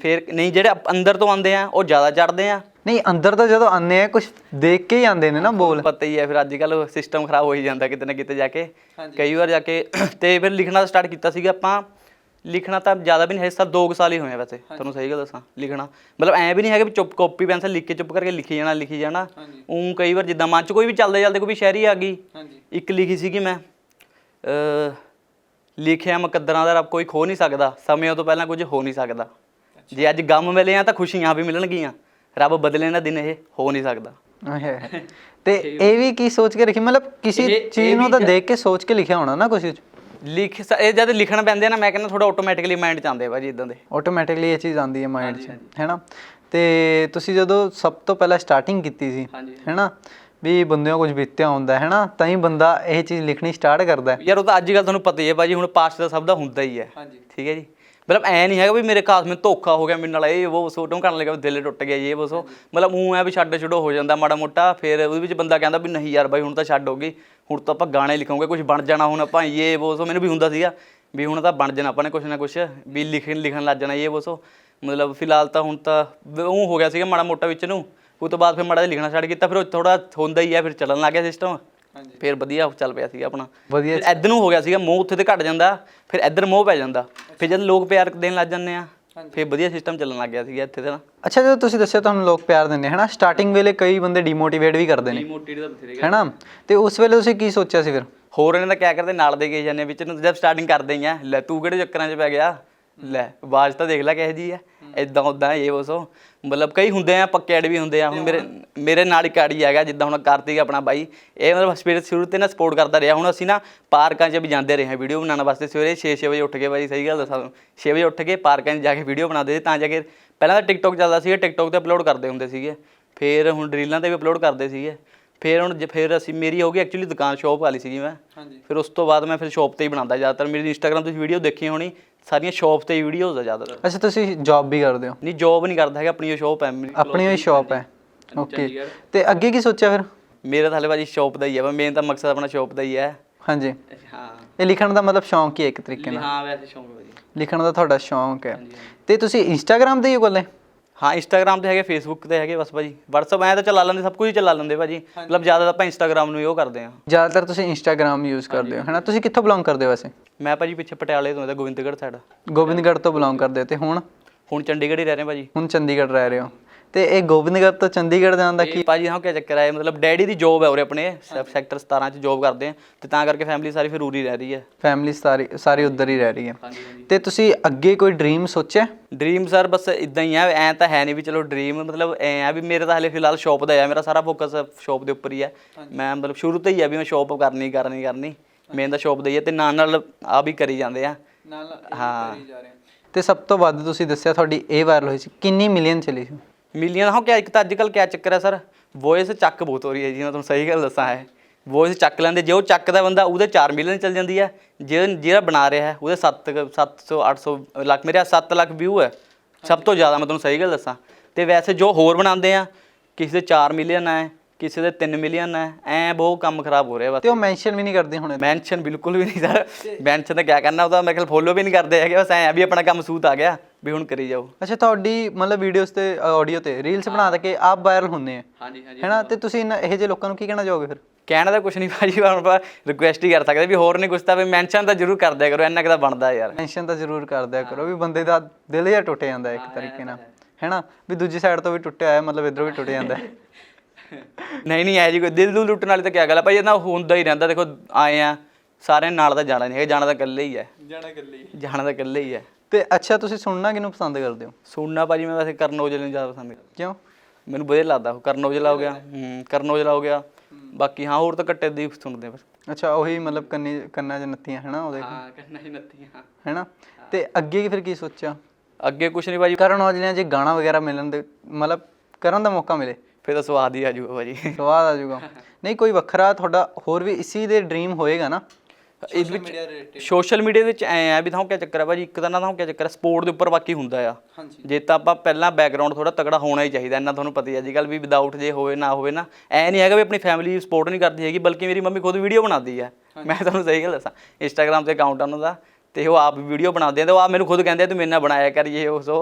ਫਿਰ ਨਹੀਂ ਜਿਹੜੇ ਅੰਦਰ ਤੋਂ ਆਉਂਦੇ ਆ ਉਹ ਜ਼ਿਆਦਾ ਚੜਦੇ ਆ। ਨਹੀਂ ਅੰਦਰ ਤਾਂ ਜਦੋਂ ਆਉਂਦੇ ਆ ਕੁਝ ਦੇਖ ਕੇ ਹੀ ਆਉਂਦੇ ਨੇ ਨਾ ਬੋਲ। ਪਤਾ ਹੀ ਹੈ ਫਿਰ ਅੱਜ ਕੱਲ ਸਿਸਟਮ ਖਰਾਬ ਹੋ ਹੀ ਜਾਂਦਾ ਕਿਤੇ ਨਾ ਕਿਤੇ ਜਾ ਕੇ। ਕਈ ਵਾਰ ਜਾ ਕੇ ਤੇ ਫਿਰ ਲਿਖਣਾ ਸਟਾਰਟ ਕੀਤਾ ਸੀਗਾ ਆਪਾਂ। ਲਿਖਣਾ ਤਾਂ ਜ਼ਿਆਦਾ ਵੀ ਨਹੀਂ ਹੈ ਸਰ 2 ਸਾਲ ਹੀ ਹੋਏ ਆ ਵੈਸੇ। ਤੁਹਾਨੂੰ ਸਹੀ ਗੱਲ ਦੱਸਾਂ ਲਿਖਣਾ। ਮਤਲਬ ਐ ਵੀ ਨਹੀਂ ਹੈਗਾ ਵੀ ਚੁੱਪ ਕਾਪੀ ਪੈਨਸਲ ਲਿਖ ਕੇ ਚੁੱਪ ਕਰਕੇ ਲਿਖੀ ਜਾਣਾ ਲਿਖੀ ਜਾਣਾ। ਉਹ ਕਈ ਵਾਰ ਜਿੱਦਾਂ ਮਨ ਚ ਕੋਈ ਵੀ ਚੱਲਦੇ ਚੱਲਦੇ ਕੋਈ ਵੀ ਸ਼ਾਇਰੀ ਆ ਗਈ। ਇੱਕ ਲਿਖੀ ਸੀਗੀ ਮੈਂ ਲਿਖਿਆ ਮੁਕੱਦਰਾਂ ਦਾ ਰੱਬ ਕੋਈ ਖੋ ਨਹੀਂ ਸਕਦਾ ਸਮੇਂ ਤੋਂ ਪਹਿਲਾਂ ਕੁਝ ਹੋ ਨਹੀਂ ਸਕਦਾ। ਜੇ ਅੱਜ ਗਮ ਮਿਲੇ ਆ ਤਾਂ ਖੁਸ਼ੀਆਂ ਵੀ ਮਿਲਣਗੀਆਂ। ਰੱਬ ਬਦਲੇ ਨਾ ਦਿਨ ਇਹ ਹੋ ਨਹੀਂ ਸਕਦਾ। ਹੈ ਤੇ ਇਹ ਵੀ ਕੀ ਸੋਚ ਕੇ ਰੱਖੀ? ਮਤਲਬ ਕਿਸੇ ਇਹ- ਚੀਜ਼ ਇਹ ਨੂੰ ਵੀ ਤਾਂ ਦੇਖ ਕੇ ਸੋਚ ਕੇ ਲਿਖਿਆ ਹੋਣਾ ਨਾ ਕੁਝ ਲਿਖ ਸ- ਇਹ ਜਦ ਲਿਖਣ ਪੈਂਦੇ ਆ ਨਾ ਮੈਂ ਕਹਿੰਦਾ ਥੋੜਾ ਆਟੋਮੈਟਿਕਲੀ ਮਾਈਂਡ ਚ ਆਉਂਦੇ ਆ ਭਾਜੀ ਇਦਾਂ ਦੇ। ਆਟੋਮੈਟਿਕਲੀ ਇਹ ਚੀਜ਼ ਆਉਂਦੀ ਹੈ ਮਾਈਂਡ 'ਚ ਹੈਨਾ ਤੇ ਤੁਸੀਂ ਜਦੋਂ ਸਭ ਤੋਂ ਪਹਿਲਾਂ ਸਟਾਰਟਿੰਗ ਕੀਤੀ ਸੀ ਹਾਂਜੀ। ਹੈਨਾ ਵੀ ਬੰਦਿਆਂ ਕੁਝ ਬੀਤਿਆ ਹੁੰਦਾ ਹੈ ਨਾ? ਤਾਂ ਹੀ ਬੰਦਾ ਇਹ ਚੀਜ਼ ਲਿਖਣੀ ਸਟਾਰਟ ਕਰਦਾ ਹੈ। ਯਾਰ ਉਹ ਤਾਂ ਅੱਜ ਕੱਲ ਤੁਹਾਨੂੰ ਪਤਾ ਹੀ ਹੈ ਭਾਜੀ ਹੁਣ ਪਾਸਟ ਦਾ ਸਭ ਦਾ ਹੁੰਦਾ ਹੀ ਹੈ। ਹਾਂਜੀ। ਠੀਕ ਹੈ ਜੀ? ਮਤਲਬ ਐ ਨਹੀਂ ਹੈਗਾ ਵੀ ਮੇਰੇ ਖਾਸ ਮੈਨੂੰ ਧੋਖਾ ਹੋ ਗਿਆ, ਮੇਰੇ ਨਾਲ ਇਹ ਉਹ ਸੋਟੋਂ ਕਰਨ ਲੱਗਾ ਦਿਲ ਟੁੱਟ ਗਿਆ ਇਹ ਬਸੋ ਮਤਲਬ ਉਹ ਐ ਵੀ ਛੱਡ ਛੁੱਡੋ ਹੋ ਜਾਂਦਾ ਮਾੜਾ ਮੋਟਾ, ਫਿਰ ਉਹਦੇ ਵਿੱਚ ਬੰਦਾ ਕਹਿੰਦਾ ਵੀ ਨਹੀਂ ਯਾਰ ਬਾਈ, ਹੁਣ ਤਾਂ ਛੱਡ ਹੋ ਗਈ। ਹੁਣ ਤਾਂ ਆਪਾਂ ਗਾਣੇ ਲਿਖਾਂਗੇ ਕੁਝ ਬਣ ਜਾਣਾ ਹੁਣ ਆਪਾਂ, ਇਹ ਉਹ ਮੈਨੂੰ ਵੀ ਹੁੰਦਾ ਸੀਗਾ ਵੀ ਹੁਣ ਤਾਂ ਬਣ ਜਾਣਾ ਆਪਾਂ ਨੇ ਕੁਝ ਨਾ ਕੁਝ ਵੀ ਲਿਖਣ ਲਿਖਣ ਲੱਗ ਜਾਣਾ ਇਹ ਉਹ ਮਤਲਬ ਫਿਲਹਾਲ ਤਾਂ ਹੁਣ ਤਾਂ ਉਹ ਹੋ ਗਿਆ ਸੀਗਾ ਮਾੜਾ ਮੋਟਾ ਵਿੱਚ ਨੂੰ, ਉਹ ਤੋਂ ਬਾਅਦ ਫਿਰ ਮਾੜਾ ਜਿਹਾ ਲਿਖਣਾ ਸਟਾਰਟ ਕੀਤਾ, ਫਿਰ ਥੋੜਾ ਹੁੰਦਾ ਹੀ ਆ, ਫਿਰ ਚੱਲਣ ਲੱਗ ਗਿਆ ਸਿਸਟਮ ਫਿਰ ਵਧੀਆ ਚੱਲ ਪਿਆ ਸੀਗਾ ਆਪਣਾ। ਵਧੀਆ ਫਿਰ ਇੱਧਰ ਨੂੰ ਹੋ ਗਿਆ ਸੀਗਾ ਮੋਹ ਉੱਥੇ ਤੇ ਘਟ ਜਾਂਦਾ ਫਿਰ ਇੱਧਰ ਮੋਹ ਪੈ ਜਾਂਦਾ। ਫਿਰ ਜਦ ਲੋਕ ਪਿਆਰ ਦੇਣ ਲੱਗ ਜਾਂਦੇ ਆ ਫਿਰ ਵਧੀਆ ਸਿਸਟਮ ਚੱਲਣ ਲੱਗ ਗਿਆ ਸੀਗਾ ਇੱਥੇ ਤਾਂ। ਅੱਛਾ ਜਦੋਂ ਤੁਸੀਂ ਦੱਸਿਆ ਤੁਹਾਨੂੰ ਲੋਕ ਪਿਆਰ ਦਿੰਦੇ ਹਨਾ? ਸਟਾਰਟਿੰਗ ਵੇਲੇ ਕਈ ਬੰਦੇ ਡੀਮੋਟੀਵੇਟ ਵੀ ਕਰਦੇ ਨੇ। ਮੋਟੀਵੇਟ ਦਾ ਬਥੇਰੇ ਹੈਨਾ? ਤੇ ਉਸ ਵੇਲੇ ਤੁਸੀਂ ਕੀ ਸੋਚਿਆ ਸੀ ਫਿਰ? ਹੋਰ ਇਹਨਾਂ ਦਾ ਕਿਆ ਕਰਦੇ ਨਾਲ ਦੇ ਕੇ ਜਾਂਦੇ ਆ, ਵਿੱਚ ਨੂੰ ਜਦ ਸਟਾਰਟਿੰਗ ਕਰਦੇ ਹੀ ਆ ਲੈ ਤੂੰ ਕਿਹੜੇ ਚੱਕਰਾਂ 'ਚ ਪੈ ਗਿਆ? ਲੈ ਆਵਾਜ਼ ਤਾਂ ਦੇਖ ਲੈ ਕਿਹੋ ਜੀ ਆ। ਇਦਾਂ ਉਦਾਂ ਇਹ ਵਸੋ ਮਤਲਬ ਕਈ ਹੁੰਦੇ ਆ, ਪੱਕੇ ਐਡ ਵੀ ਹੁੰਦੇ ਆ। ਹੁਣ ਮੇਰੇ ਮੇਰੇ ਨਾਲ ਇੱਕ ਆੜੀ ਹੈਗਾ, ਜਿੱਦਾਂ ਹੁਣ ਕਾਰਤਿਕ ਆਪਣਾ ਬਾਈ, ਇਹ ਮਤਲਬ ਸਪੀਡ ਸ਼ੁਰੂ ਤੇ ਨਾ ਸਪੋਰਟ ਕਰਦਾ ਰਿਹਾ। ਹੁਣ ਅਸੀਂ ਨਾ ਪਾਰਕਾਂ 'ਚ ਵੀ ਜਾਂਦੇ ਰਹੇ ਹਾਂ ਵੀਡੀਓ ਬਣਾਉਣ ਵਾਸਤੇ। ਸਵੇਰੇ 6-6 ਵਜੇ ਉੱਠ ਕੇ ਬਾਈ, ਸਹੀ ਗੱਲ ਦੱਸਾਂ। 6 ਵਜੇ ਉੱਠ ਕੇ ਪਾਰਕਾਂ 'ਚ ਜਾ ਕੇ ਵੀਡੀਓ ਬਣਾਉਂਦੇ ਸੀ, ਤਾਂ ਜਾ ਕੇ ਪਹਿਲਾਂ ਤਾਂ ਟਿਕਟੋਕ ਚੱਲਦਾ ਸੀਗਾ। ਟਿਕਟੋਕ ਤੇ ਅਪਲੋਡ ਕਰਦੇ ਹੁੰਦੇ ਸੀਗੇ। ਫਿਰ ਹੁਣ ਰੀਲਾਂ ਤੇ ਵੀ ਅਪਲੋਡ ਕਰਦੇ ਸੀਗੇ। ਫਿਰ ਹੁਣ ਜੇ ਫਿਰ ਅਸੀਂ ਮੇਰੀ ਹੋ ਗਈ ਐਕਚੁਅਲੀ ਦੁਕਾਨ ਸ਼ਾਪ ਵਾਲੀ ਸੀਗੀ ਮੈਂ। ਹਾਂਜੀ। ਫਿਰ ਉਸ ਤੋਂ ਬਾਅਦ ਮੈਂ ਫਿਰ ਸ਼ਾਪ ਤੇ ਹੀ ਬਣਾਉਂਦਾ ਜ਼ਿਆਦਾਤਰ। ਮੇਰੀ ਇੰਸਟਾਗ੍ਰam ਤੁਸੀਂ ਵੀਡੀਓ ਦੇਖੀ ਹੋਣੀ ਸਾਰੀਆਂ ਸ਼ਾਪ ਤੇ ਹੀ ਵੀਡੀਓਜ਼ ਆ ਜ਼ਿਆਦਾਤਰ। ਅੱਛਾ ਤੁਸੀਂ ਜੌਬ ਵੀ ਕਰਦੇ ਹੋ? ਨਹੀਂ ਜੌਬ ਨਹੀਂ ਕਰਦਾ ਹੈਗਾ ਆਪਣੀ ਉਹ ਸ਼ਾਪ ਹੈ ਮੇਰੀ। ਆਪਣੀ ਹੀ। ਸ਼ਾਪ ਹੈ ਓਕੇ ਤੇ ਅੱਗੇ ਕੀ ਸੋਚਿਆ ਫਿਰ? ਮੇਰਾ ਤਾਂ ਹਲੇ ਭਾਜੀ ਸ਼ਾਪ ਦਾ ਹੀ ਹੈ ਮੇਨ ਤਾਂ ਮਕਸਦ ਆਪਣਾ ਸ਼ਾਪ ਦਾ ਹੀ ਹੈ। ਹਾਂਜੀ। ਹਾਂ। ਇਹ ਲਿਖਣ ਦਾ ਮਤਲਬ ਸ਼ੌਂਕ ਹੀ ਹੈ ਇੱਕ ਤਰੀਕੇ ਨਾਲ। ਹਾਂ ਵੈਸੇ ਸ਼ੌਕ ਹੈ ਲਿਖਣ ਦਾ ਤੁਹਾਡਾ ਸ਼ੌਂਕ ਹੈ। ਤੇ ਤੁਸੀਂ ਇੰਸਟਾਗ੍ਰam ਤੇ ਹੀ ਹੋ ਇਕੱਲੇ? ਹਾਂ ਇੰਸਟਾਗ੍ਰam ਤੇ ਹੈਗੇ ਫੇਸਬੁੱਕ ਤੇ ਹੈਗੇ ਬਸ ਭਾਜੀ। WhatsApp ਐ ਤਾਂ ਚਲਾ ਲੈਂਦੇ ਸਭ ਕੁਝ ਹੀ ਚਲਾ ਲੈਂਦੇ ਭਾਜੀ। ਮਤਲਬ ਜ਼ਿਆਦਾ ਤਾਂ ਆਪਾਂ ਇੰਸਟਾਗ੍ਰam ਨੂੰ ਹੀ ਉਹ ਕਰਦੇ ਹਾਂ। ਜ਼ਿਆਦਾਤਰ ਤੁਸੀਂ ਇੰਸਟਾਗ੍ਰam ਯੂਜ਼ ਕਰਦੇ ਹੋ ਹੈਨਾ? ਤੁਸੀਂ ਕਿੱਥੋਂ ਬਿਲੋਂਗ ਕਰਦੇ ਹੋ ਵੈਸੇ? ਮੈਂ ਭਾਜੀ ਪਿੱਛੇ ਪਟਿਆਲੇ ਤੋਂ ਇਹਦਾ ਗੋਬਿੰਦਗੜ੍ਹ ਸਾਈਡ ਗੋਬਿੰਦਗੜ੍ਹ ਤੋਂ ਬਿਲੋਂਗ ਕਰਦੇ ਹੋ ਤੇ ਹੁਣ? ਹੁਣ ਚੰਡੀਗੜ੍ਹ ਹੀ ਰਹਿ ਰਹੇ ਭਾਜੀ। ਹੁਣ ਚੰਡੀਗੜ੍ਹ ਰਹਿ ਰਹੇ ਹੋ। ਤੇ ਇਹ ਗੋਬਿੰਦਗੜ੍ਹ ਤੋਂ ਚੰਡੀਗੜ੍ਹ ਜਾਣ ਦਾ ਕੀ ਭਾਜੀ ਹਾਂ ਕੀ ਚੱਕਰ ਹੈ ਮਤਲਬ ਡੈਡੀ ਦੀ ਜੋਬ ਹੈ ਉਰੇ ਆਪਣੇ ਸੈਕਟਰ 17 ਚ ਜੋਬ ਕਰਦੇ ਆ ਤੇ ਤਾਂ ਕਰਕੇ ਫੈਮਿਲੀ ਸਾਰੀ ਫਿਰ ਉਰੀ ਰਹਿ ਰਹੀ ਹੈ ਫੈਮਿਲੀ ਸਾਰੀ ਸਾਰੀ ਉੱਧਰ ਹੀ ਰਹਿ ਰਹੀ ਹੈ ਤੇ ਤੁਸੀਂ ਅੱਗੇ ਕੋਈ ਡ੍ਰੀਮ ਸੋਚਿਆ? ਡ੍ਰੀਮ ਸਰ ਬਸ ਇਦਾਂ ਹੀ ਆ ਐ ਤਾਂ ਹੈ ਨਹੀਂ ਵੀ ਚਲੋ ਡ੍ਰੀਮ ਮਤਲਬ ਐ ਆ ਵੀ ਮੇਰੇ ਤਾਂ ਹਲੇ ਫਿਲਹਾਲ ਸ਼ਾਪ ਦਾ ਆ ਮੇਰਾ ਸਾਰਾ ਫੋਕਸ ਸ਼ਾਪ ਦੇ ਉੱਪਰ ਹੀ ਹੈ ਮੈਂ ਮਤਲਬ ਸ਼ੁਰੂ ਤੋਂ ਹੀ ਆ ਵੀ ਮੈਂ ਸ਼ਾਪ ਕਰਨੀ ਕਰਨੀ ਕਰਨੀ ਮੇਨ ਤਾਂ ਸ਼ਾਪ ਦਾ ਹੀ ਹੈ ਤੇ ਨਾਲ ਨਾਲ ਆ ਵੀ ਕਰੀ ਜਾਂਦੇ ਆ। ਨਾਲ ਹਾਂ। ਤੇ ਸਭ ਤੋਂ ਵੱਧ ਤੁਸੀਂ ਦੱਸਿਆ ਤੁਹਾਡੀ ਇਹ ਵਾਇਰਲ ਹੋਈ ਸੀ ਕਿੰਨੀ ਮਿਲੀਅਨ ਚਲੀ ਸੀ? ਮਿਲੀਅਨ ਹਾਂ ਕਿਆ ਇੱਕ ਤਾਂ ਅੱਜ ਕੱਲ ਕਿਆ ਚੱਕਰ ਹੈ ਸਰ? ਵੌਇਸ ਚੱਕ ਬਹੁਤ ਹੋ ਰਹੀ ਹੈ ਜੀ ਮੈਂ ਤੁਹਾਨੂੰ ਸਹੀ ਗੱਲ ਦੱਸਾਂ ਹੈ ਵੌਇਸ ਚੱਕ ਲੈਂਦੇ ਜੇ ਉਹ ਚੱਕਦਾ ਬੰਦਾ ਉਹਦੇ 4 ਮਿਲੀਅਨ ਚੱਲ ਜਾਂਦੀ ਹੈ। ਜੇ ਜਿਹੜਾ ਬਣਾ ਰਿਹਾ ਹੈ ਉਹਦੇ 7 700 800 ਲੱਖ ਮੇਰੇ 7 ਲੱਖ ਵਿਊ ਹੈ। ਸਭ ਤੋਂ ਜ਼ਿਆਦਾ ਮੈਂ ਤੁਹਾਨੂੰ ਸਹੀ ਗੱਲ ਦੱਸਾਂ। ਤੇ ਵੈਸੇ ਜੋ ਹੋਰ ਬਣਾਉਂਦੇ ਆ ਕਿਸੇ ਦੇ 4 ਮਿਲੀਅਨ ਹੈ ਕਿਸੇ ਦੇ 3 ਮਿਲੀਅਨ ਹੈ ਐ ਬਹੁਤ ਕੰਮ ਖਰਾਬ ਹੋ ਰਿਹਾ ਬਸ। ਤੇ ਉਹ ਮੈਂਸ਼ਨ ਵੀ ਨਹੀਂ ਕਰਦੇ ਹੁਣ ਮੈਂਸ਼ਨ ਬਿਲਕੁਲ ਵੀ ਨਹੀਂ ਸਰ। ਮੈਂਸ਼ਨ ਤਾਂ ਕਿਆ ਕਰਨਾ ਉਹਦਾ ਮੇਰੇ ਖਿਆਲ ਫੋਲੋ ਵੀ ਨਹੀਂ ਕਰਦੇ ਹੈਗੇ ਬਸ ਐ ਵੀ ਆਪਣਾ ਕੰਮ ਸੂਤ ਆ ਗਿਆ। ਵੀ ਹੁਣ ਕਰੀ ਜਾਓ। ਅੱਛਾ ਤੁਹਾਡੀ ਮਤਲਬ ਵੀਡੀਓਜ਼ ਤੇ ਆਡੀਓ ਤੇ ਰੀਲਸ ਬਣਾ ਕੇ ਆਪ ਵਾਇਰਲ ਹੁੰਦੇ ਆ। ਹਾਂਜੀ ਹਾਂਜੀ ਹੈਨਾ? ਤੇ ਤੁਸੀਂ ਇਹਨਾਂ- ਇਹੋ ਜਿਹੇ ਲੋਕਾਂ ਨੂੰ ਕੀ ਕਹਿਣਾ ਚਾਹੋਗੇ ਫਿਰ? ਕਹਿਣਾ ਤਾਂ ਕੁਝ ਨਹੀਂ ਭਾਜੀ ਹੁਣ ਆਪਾਂ ਰਿਕੁਐਸਟ ਹੀ ਕਰ ਸਕਦੇ ਵੀ ਹੋਰ ਨਹੀਂ ਕੁਛ ਤਾਂ ਵੀ ਮੈਂਸ਼ਨ ਤਾਂ ਜ਼ਰੂਰ ਕਰ ਦਿਆ ਕਰੋ ਇੰਨਾ ਕਿ ਤਾਂ ਬਣਦਾ ਯਾਰ। ਮੈਂਸ਼ਨ ਤਾਂ ਜ਼ਰੂਰ ਕਰ ਦਿਆ ਕਰੋ ਵੀ ਬੰਦੇ ਦਾ ਦਿਲ ਜਿਹਾ ਟੁੱਟ ਜਾਂਦਾ ਇੱਕ ਤਰੀਕੇ ਨਾਲ। ਹੈਨਾ? ਵੀ ਦੂਜੀ ਸਾਈਡ ਤੋਂ ਵੀ ਟੁੱਟਿਆ ਹੈ ਮਤਲਬ ਇਧਰੋਂ ਵੀ ਟੁੱਟ ਜਾਂਦਾ। ਹੈ ਨਹੀਂ ਨਹੀਂ ਐ ਜੀ ਕੋਈ ਦਿਲ ਨੂੰ ਲੁੱਟਣ ਵਾਲੀ ਤਾਂ ਕਿਆ ਗੱਲ ਆ ਭਾਈ ਇਹ ਤਾਂ ਹੁੰਦਾ ਹੀ ਰਹਿੰਦਾ ਦੇਖੋ ਆਏ ਆ ਸਾਰਿਆਂ ਨਾਲ ਤਾਂ ਜਾਣਾ ਨਹੀਂ ਹੈ ਜਾਣਾ ਤਾਂ ਇਕੱਲੇ ਹੀ ਹੈ ਜਾਣਾ ਗੱਲੀ ਜਾਣਾ ਤਾਂ ਇਕੱਲੇ ਹੀ ਹੈ ਤੇ ਅੱਛਾ ਤੁਸੀਂ ਸੁਣਨਾ ਕਿਹਨੂੰ ਪਸੰਦ ਕਰਦੇ ਹੋ? ਸੁਣਨਾ ਭਾਜੀ ਮੈਂ ਵੈਸੇ ਕਰਨ ਔਜਲੇ ਨੂੰ ਜ਼ਿਆਦਾ ਪਸੰਦ ਕਰਦਾ। ਕਿਉਂ? ਮੈਨੂੰ ਵਧੀਆ ਲੱਗਦਾ ਉਹ ਕਰਨ ਔਜਲਾ ਹੋ ਗਿਆ ਹੂੰ ਕਰਨ ਔਜਲਾ ਹੋ ਗਿਆ। ਬਾਕੀ ਹਾਂ ਹੋਰ ਤਾਂ ਕੱਟੇ ਦੀ ਸੁਣਦੇ ਬਸ। ਅੱਛਾ ਉਹੀ ਮਤਲਬ ਕੰਨੀ ਕੰਨਾਂ 'ਚ ਨੱਤੀਆਂ ਹੈਨਾ ਉਹਦੇ? ਹਾਂ ਕਰਨਾ ਹੀ ਨੱਤੀਆਂ ਹੈਨਾ? ਤੇ ਅੱਗੇ ਕੀ ਫਿਰ ਕੀ ਸੋਚਿਆ? ਅੱਗੇ ਕੁਛ ਨਹੀਂ ਭਾਜੀ। ਕਰਨ ਔਜਲਿਆਂ ਜੇ ਗਾਣਾ ਵਗੈਰਾ ਮਿਲਣ ਦੇ ਮਤਲਬ ਕਰਨ ਦਾ ਮੌਕਾ ਮਿਲੇ? ਫਿਰ ਤਾਂ ਸਵਾਦ ਹੀ ਆ ਜਾਊਗਾ ਭਾਜੀ। ਸਵਾਦ ਆ ਜਾਊਗਾ ਨਹੀਂ ਕੋਈ ਵੱਖਰਾ ਤੁਹਾਡਾ ਹੋਰ ਵੀ ਇਸੀ ਦੇ ਡ੍ਰੀਮ ਹੋਏਗਾ ਨਾ? ਇਸ ਵਿੱਚ ਸੋਸ਼ਲ ਮੀਡੀਆ ਵਿੱਚ ਐ ਆ ਵੀ ਤਾਂ ਕਿਆ ਚੱਕਰ ਆ ਭਾਜੀ ਇੱਕ ਤਾਂ ਨਾ ਤਾਂ ਕਿਆ ਚੱਕਰ ਆ ਸਪੋਰਟ ਦੇ ਉੱਪਰ ਬਾਕੀ ਹੁੰਦਾ ਆ। ਜੇ ਤਾਂ ਆਪਾਂ ਪਹਿਲਾਂ ਬੈਕਗ੍ਰਾਉਂਡ ਥੋੜਾ ਤਕੜਾ ਹੋਣਾ ਹੀ ਚਾਹੀਦਾ ਇੰਨਾ ਤੁਹਾਨੂੰ ਪਤਾ ਹੀ ਅੱਜ ਕੱਲ ਵੀ ਵਿਦਆਊਟ ਜੇ ਹੋਵੇ ਨਾ ਹੋਵੇ ਨਾ ਐ ਨਹੀਂ ਹੈਗਾ ਵੀ ਆਪਣੀ ਫੈਮਿਲੀ ਸਪੋਰਟ ਨਹੀਂ ਕਰਦੀ ਹੈਗੀ ਬਲਕਿ ਮੇਰੀ ਮੰਮੀ ਖੁਦ ਵੀਡੀਓ ਬਣਾਉਂਦੀ ਆ। ਮੈਂ ਤੁਹਾਨੂੰ ਸਹੀ ਗੱਲ ਦੱਸਾਂ ਇੰਸਟਾਗ੍ਰam ਤੇ ਅਕਾਊਂਟ ਆ ਉਹਨਾਂ ਦਾ ਤੇ ਉਹ ਆਪ ਵੀਡੀਓ ਬਣਾਉਂਦੇ ਆ ਤੇ ਉਹ ਆ ਮੈਨੂੰ ਖੁਦ ਕਹਿੰਦੇ ਆ ਤੂੰ ਮੇਰੇ ਨਾਲ ਬਣਾਇਆ ਕਰ ਇਹ ਉਹ ਸੋ।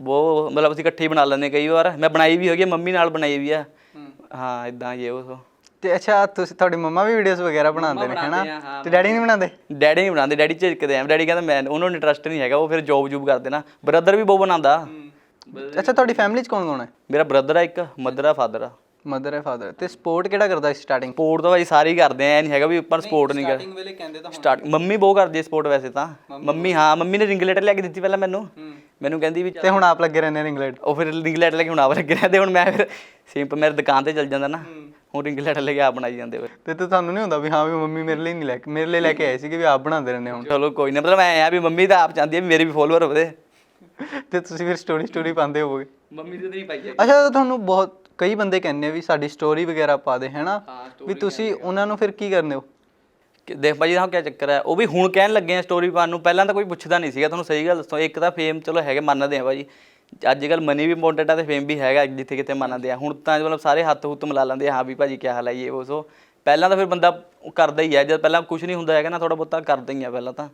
ਉਹ ਮਤਲਬ ਅਸੀਂ ਇਕੱਠੇ ਹੀ ਬਣਾ ਲੈਂਦੇ ਕਈ ਵਾਰ। ਮੈਂ ਬਣਾਈ ਵੀ ਹੈਗੀ ਆ, ਮੰਮੀ ਨਾਲ ਬਣਾਈ ਵੀ ਆ। ਹਾਂ। ਇਦਾਂ ਇਹ ਉਹ ਸੋ। ਤੇ ਅੱਛਾ ਤੁਸੀਂ ਤੁਹਾਡੀ ਮੰਮਾ ਵੀ ਵੀਡੀਓਜ਼ ਵਗੈਰਾ ਬਣਾਉਂਦੇ ਨੇ ਹੈਨਾ? ਤੇ ਡੈਡੀ ਨਹੀਂ ਬਣਾਉਂਦੇ? ਡੈਡੀ ਨਹੀਂ ਬਣਾਉਂਦੇ ਡੈਡੀ ਝਿਜਕਦੇ ਆ। ਡੈਡੀ ਕਹਿੰਦਾ ਮੈਂ ਉਹਨਾਂ ਨੂੰ ਇੰਟਰਸਟ ਨਹੀਂ ਹੈਗਾ ਉਹ ਫਿਰ ਜੋਬ ਜੂਬ ਕਰਦੇ ਨਾ। ਬ੍ਰਦਰ ਵੀ ਬਹੁਤ ਬਣਾਉਂਦਾ। ਅੱਛਾ ਤੁਹਾਡੀ ਫੈਮਿਲੀ 'ਚ ਕੌਣ ਕੌਣ ਹੈ? ਮੇਰਾ ਬ੍ਰਦਰ ਆ ਇੱਕ ਮਦਰ ਆ ਫਾਦਰ ਆ। ਮਦਰ ਹੈ ਫਾਦਰ ਤੇ ਸਪੋਰਟ ਕਿਹੜਾ ਕਰਦਾ ਸਟਾਰਟਿੰਗ ਸਪੋਰਟ ਤਾਂ ਭਾਈ ਸਾਰੇ ਹੀ ਕਰਦੇ ਇਹ ਨਹੀਂ ਹੈਗਾ ਵੀ ਉੱਪਰ ਸਪੋਰਟ ਨਹੀਂ ਕਰ ਵੇਲੇ ਕਹਿੰਦੇ ਤਾਂ ਸਟਾਰਟ ਮੰਮੀ ਬਹੁਤ ਕਰਦੀ ਹੈ ਸਪੋਰਟ ਵੈਸੇ ਤਾਂ। ਮੰਮੀ ਹਾਂ ਮੰਮੀ ਨੇ ਰਿੰਗ ਲੈਟਰ ਲਿਆ ਕੇ ਦਿੱਤੀ ਪਹਿਲਾਂ ਮੈਨੂੰ। ਮੈਨੂੰ ਕਹਿੰਦੀ ਵੀ ਤੇ ਹੁਣ ਆਪ ਲੱਗੇ ਰਹਿੰਦੇ ਇੰਗਲੈਂਡ ਉਹ ਫਿਰ ਰਿੰਗ ਲੈਟਰ ਲੈ ਕੇ ਹੁਣ ਆਪ ਲੱਗੇ ਰਹਿੰਦੇ ਹੁਣ ਮੈਂ ਫਿਰ ਸਿੰਪਲ ਮੇਰੇ ਦੁਕਾਨ ਤੇ ਚੱਲ ਜਾਂਦਾ ਨਾ। ਹੁਣ ਰਿੰਗ ਲੈਟਰ ਲੈ ਕੇ ਆਪ ਬਣਾਈ ਜਾਂਦੇ ਫਿਰ। ਤੇ ਤੇ ਤੁਹਾਨੂੰ ਨਹੀਂ ਹੁੰਦਾ ਵੀ ਹਾਂ ਵੀ ਮੰਮੀ ਮੇਰੇ ਲਈ ਨਹੀਂ ਲੈ ਕੇ ਮੇਰੇ ਲਈ ਲੈ ਕੇ ਆਏ ਸੀ ਕਿ ਵੀ ਆਪ ਬਣਾਉਂਦੇ ਰਹਿੰਦੇ ਹੁਣ? ਚਲੋ ਕੋਈ ਨਾ ਮਤਲਬ ਐ ਆ ਵੀ ਮੰਮੀ ਤਾਂ ਆਪ ਚਾਹੁੰਦੀ ਹੈ ਵੀ ਮੇਰੇ ਵੀ ਫੋਲੋਅਰ ਹੋਵੇ। ਤੇ ਤੁਸੀਂ ਫਿਰ ਸਟੋਰੀ ਸਟੋਰੀ ਪਾਉਂਦੇ ਹੋਵੋਗੇ? ਮੰਮੀ ਤੇ ਨਹੀਂ ਪਾਈ ਅੱਛਾ ਤੁਹਾਨੂੰ ਬਹੁਤ ਕਈ ਬੰਦੇ ਕਹਿੰਦੇ ਆ ਵੀ ਸਾਡੀ ਸਟੋਰੀ ਵਗੈਰਾ ਪਾ ਦੇ ਹੈਨਾ? ਵੀ ਤੁਸੀਂ ਉਹਨਾਂ ਨੂੰ ਫਿਰ ਕੀ ਕਰਨੇ ਹੋ? ਦੇਖ ਭਾਜੀ ਹਾਂ ਕੀ ਚੱਕਰ ਹੈ? ਉਹ ਵੀ ਹੁਣ ਕਹਿਣ ਲੱਗੇ ਆ ਸਟੋਰੀ ਪਾਉਣ ਨੂੰ। ਪਹਿਲਾਂ ਤਾਂ ਕੋਈ ਪੁੱਛਦਾ ਨਹੀਂ ਸੀਗਾ ਤੁਹਾਨੂੰ ਸਹੀ ਗੱਲ ਦੱਸੋ। ਇੱਕ ਤਾਂ ਫੇਮ ਚਲੋ ਹੈਗੇ ਮੰਨਦੇ ਆ ਭਾਜੀ। ਅੱਜ ਕੱਲ ਮਨੀ ਵੀ ਇੰਪੋਰਟੈਂਟ ਆ ਤੇ ਫੇਮ ਵੀ ਹੈਗਾ ਜਿੱਥੇ ਕਿਤੇ ਮੰਨਦੇ ਆ। ਹੁਣ ਤਾਂ ਮਤਲਬ ਸਾਰੇ ਹੱਥ ਹੁੱਤ ਮਿਲਾ ਲੈਂਦੇ ਆ ਹਾਂ ਵੀ ਭਾਜੀ ਕੀ ਹਾਲ ਹੈ ਇਹ ਉਹ ਸੋ। ਪਹਿਲਾਂ ਤਾਂ ਫਿਰ ਬੰਦਾ ਕਰਦਾ ਹੀ ਹੈ ਜਦ ਪਹਿਲਾਂ ਕੁਝ ਨਹੀਂ ਹੁੰਦਾ ਹੈਗਾ ਨਾ ਥੋੜਾ ਬਹੁਤਾ ਕਰਦਾ ਹੀ ਆ ਪਹਿਲਾਂ ਤਾਂ।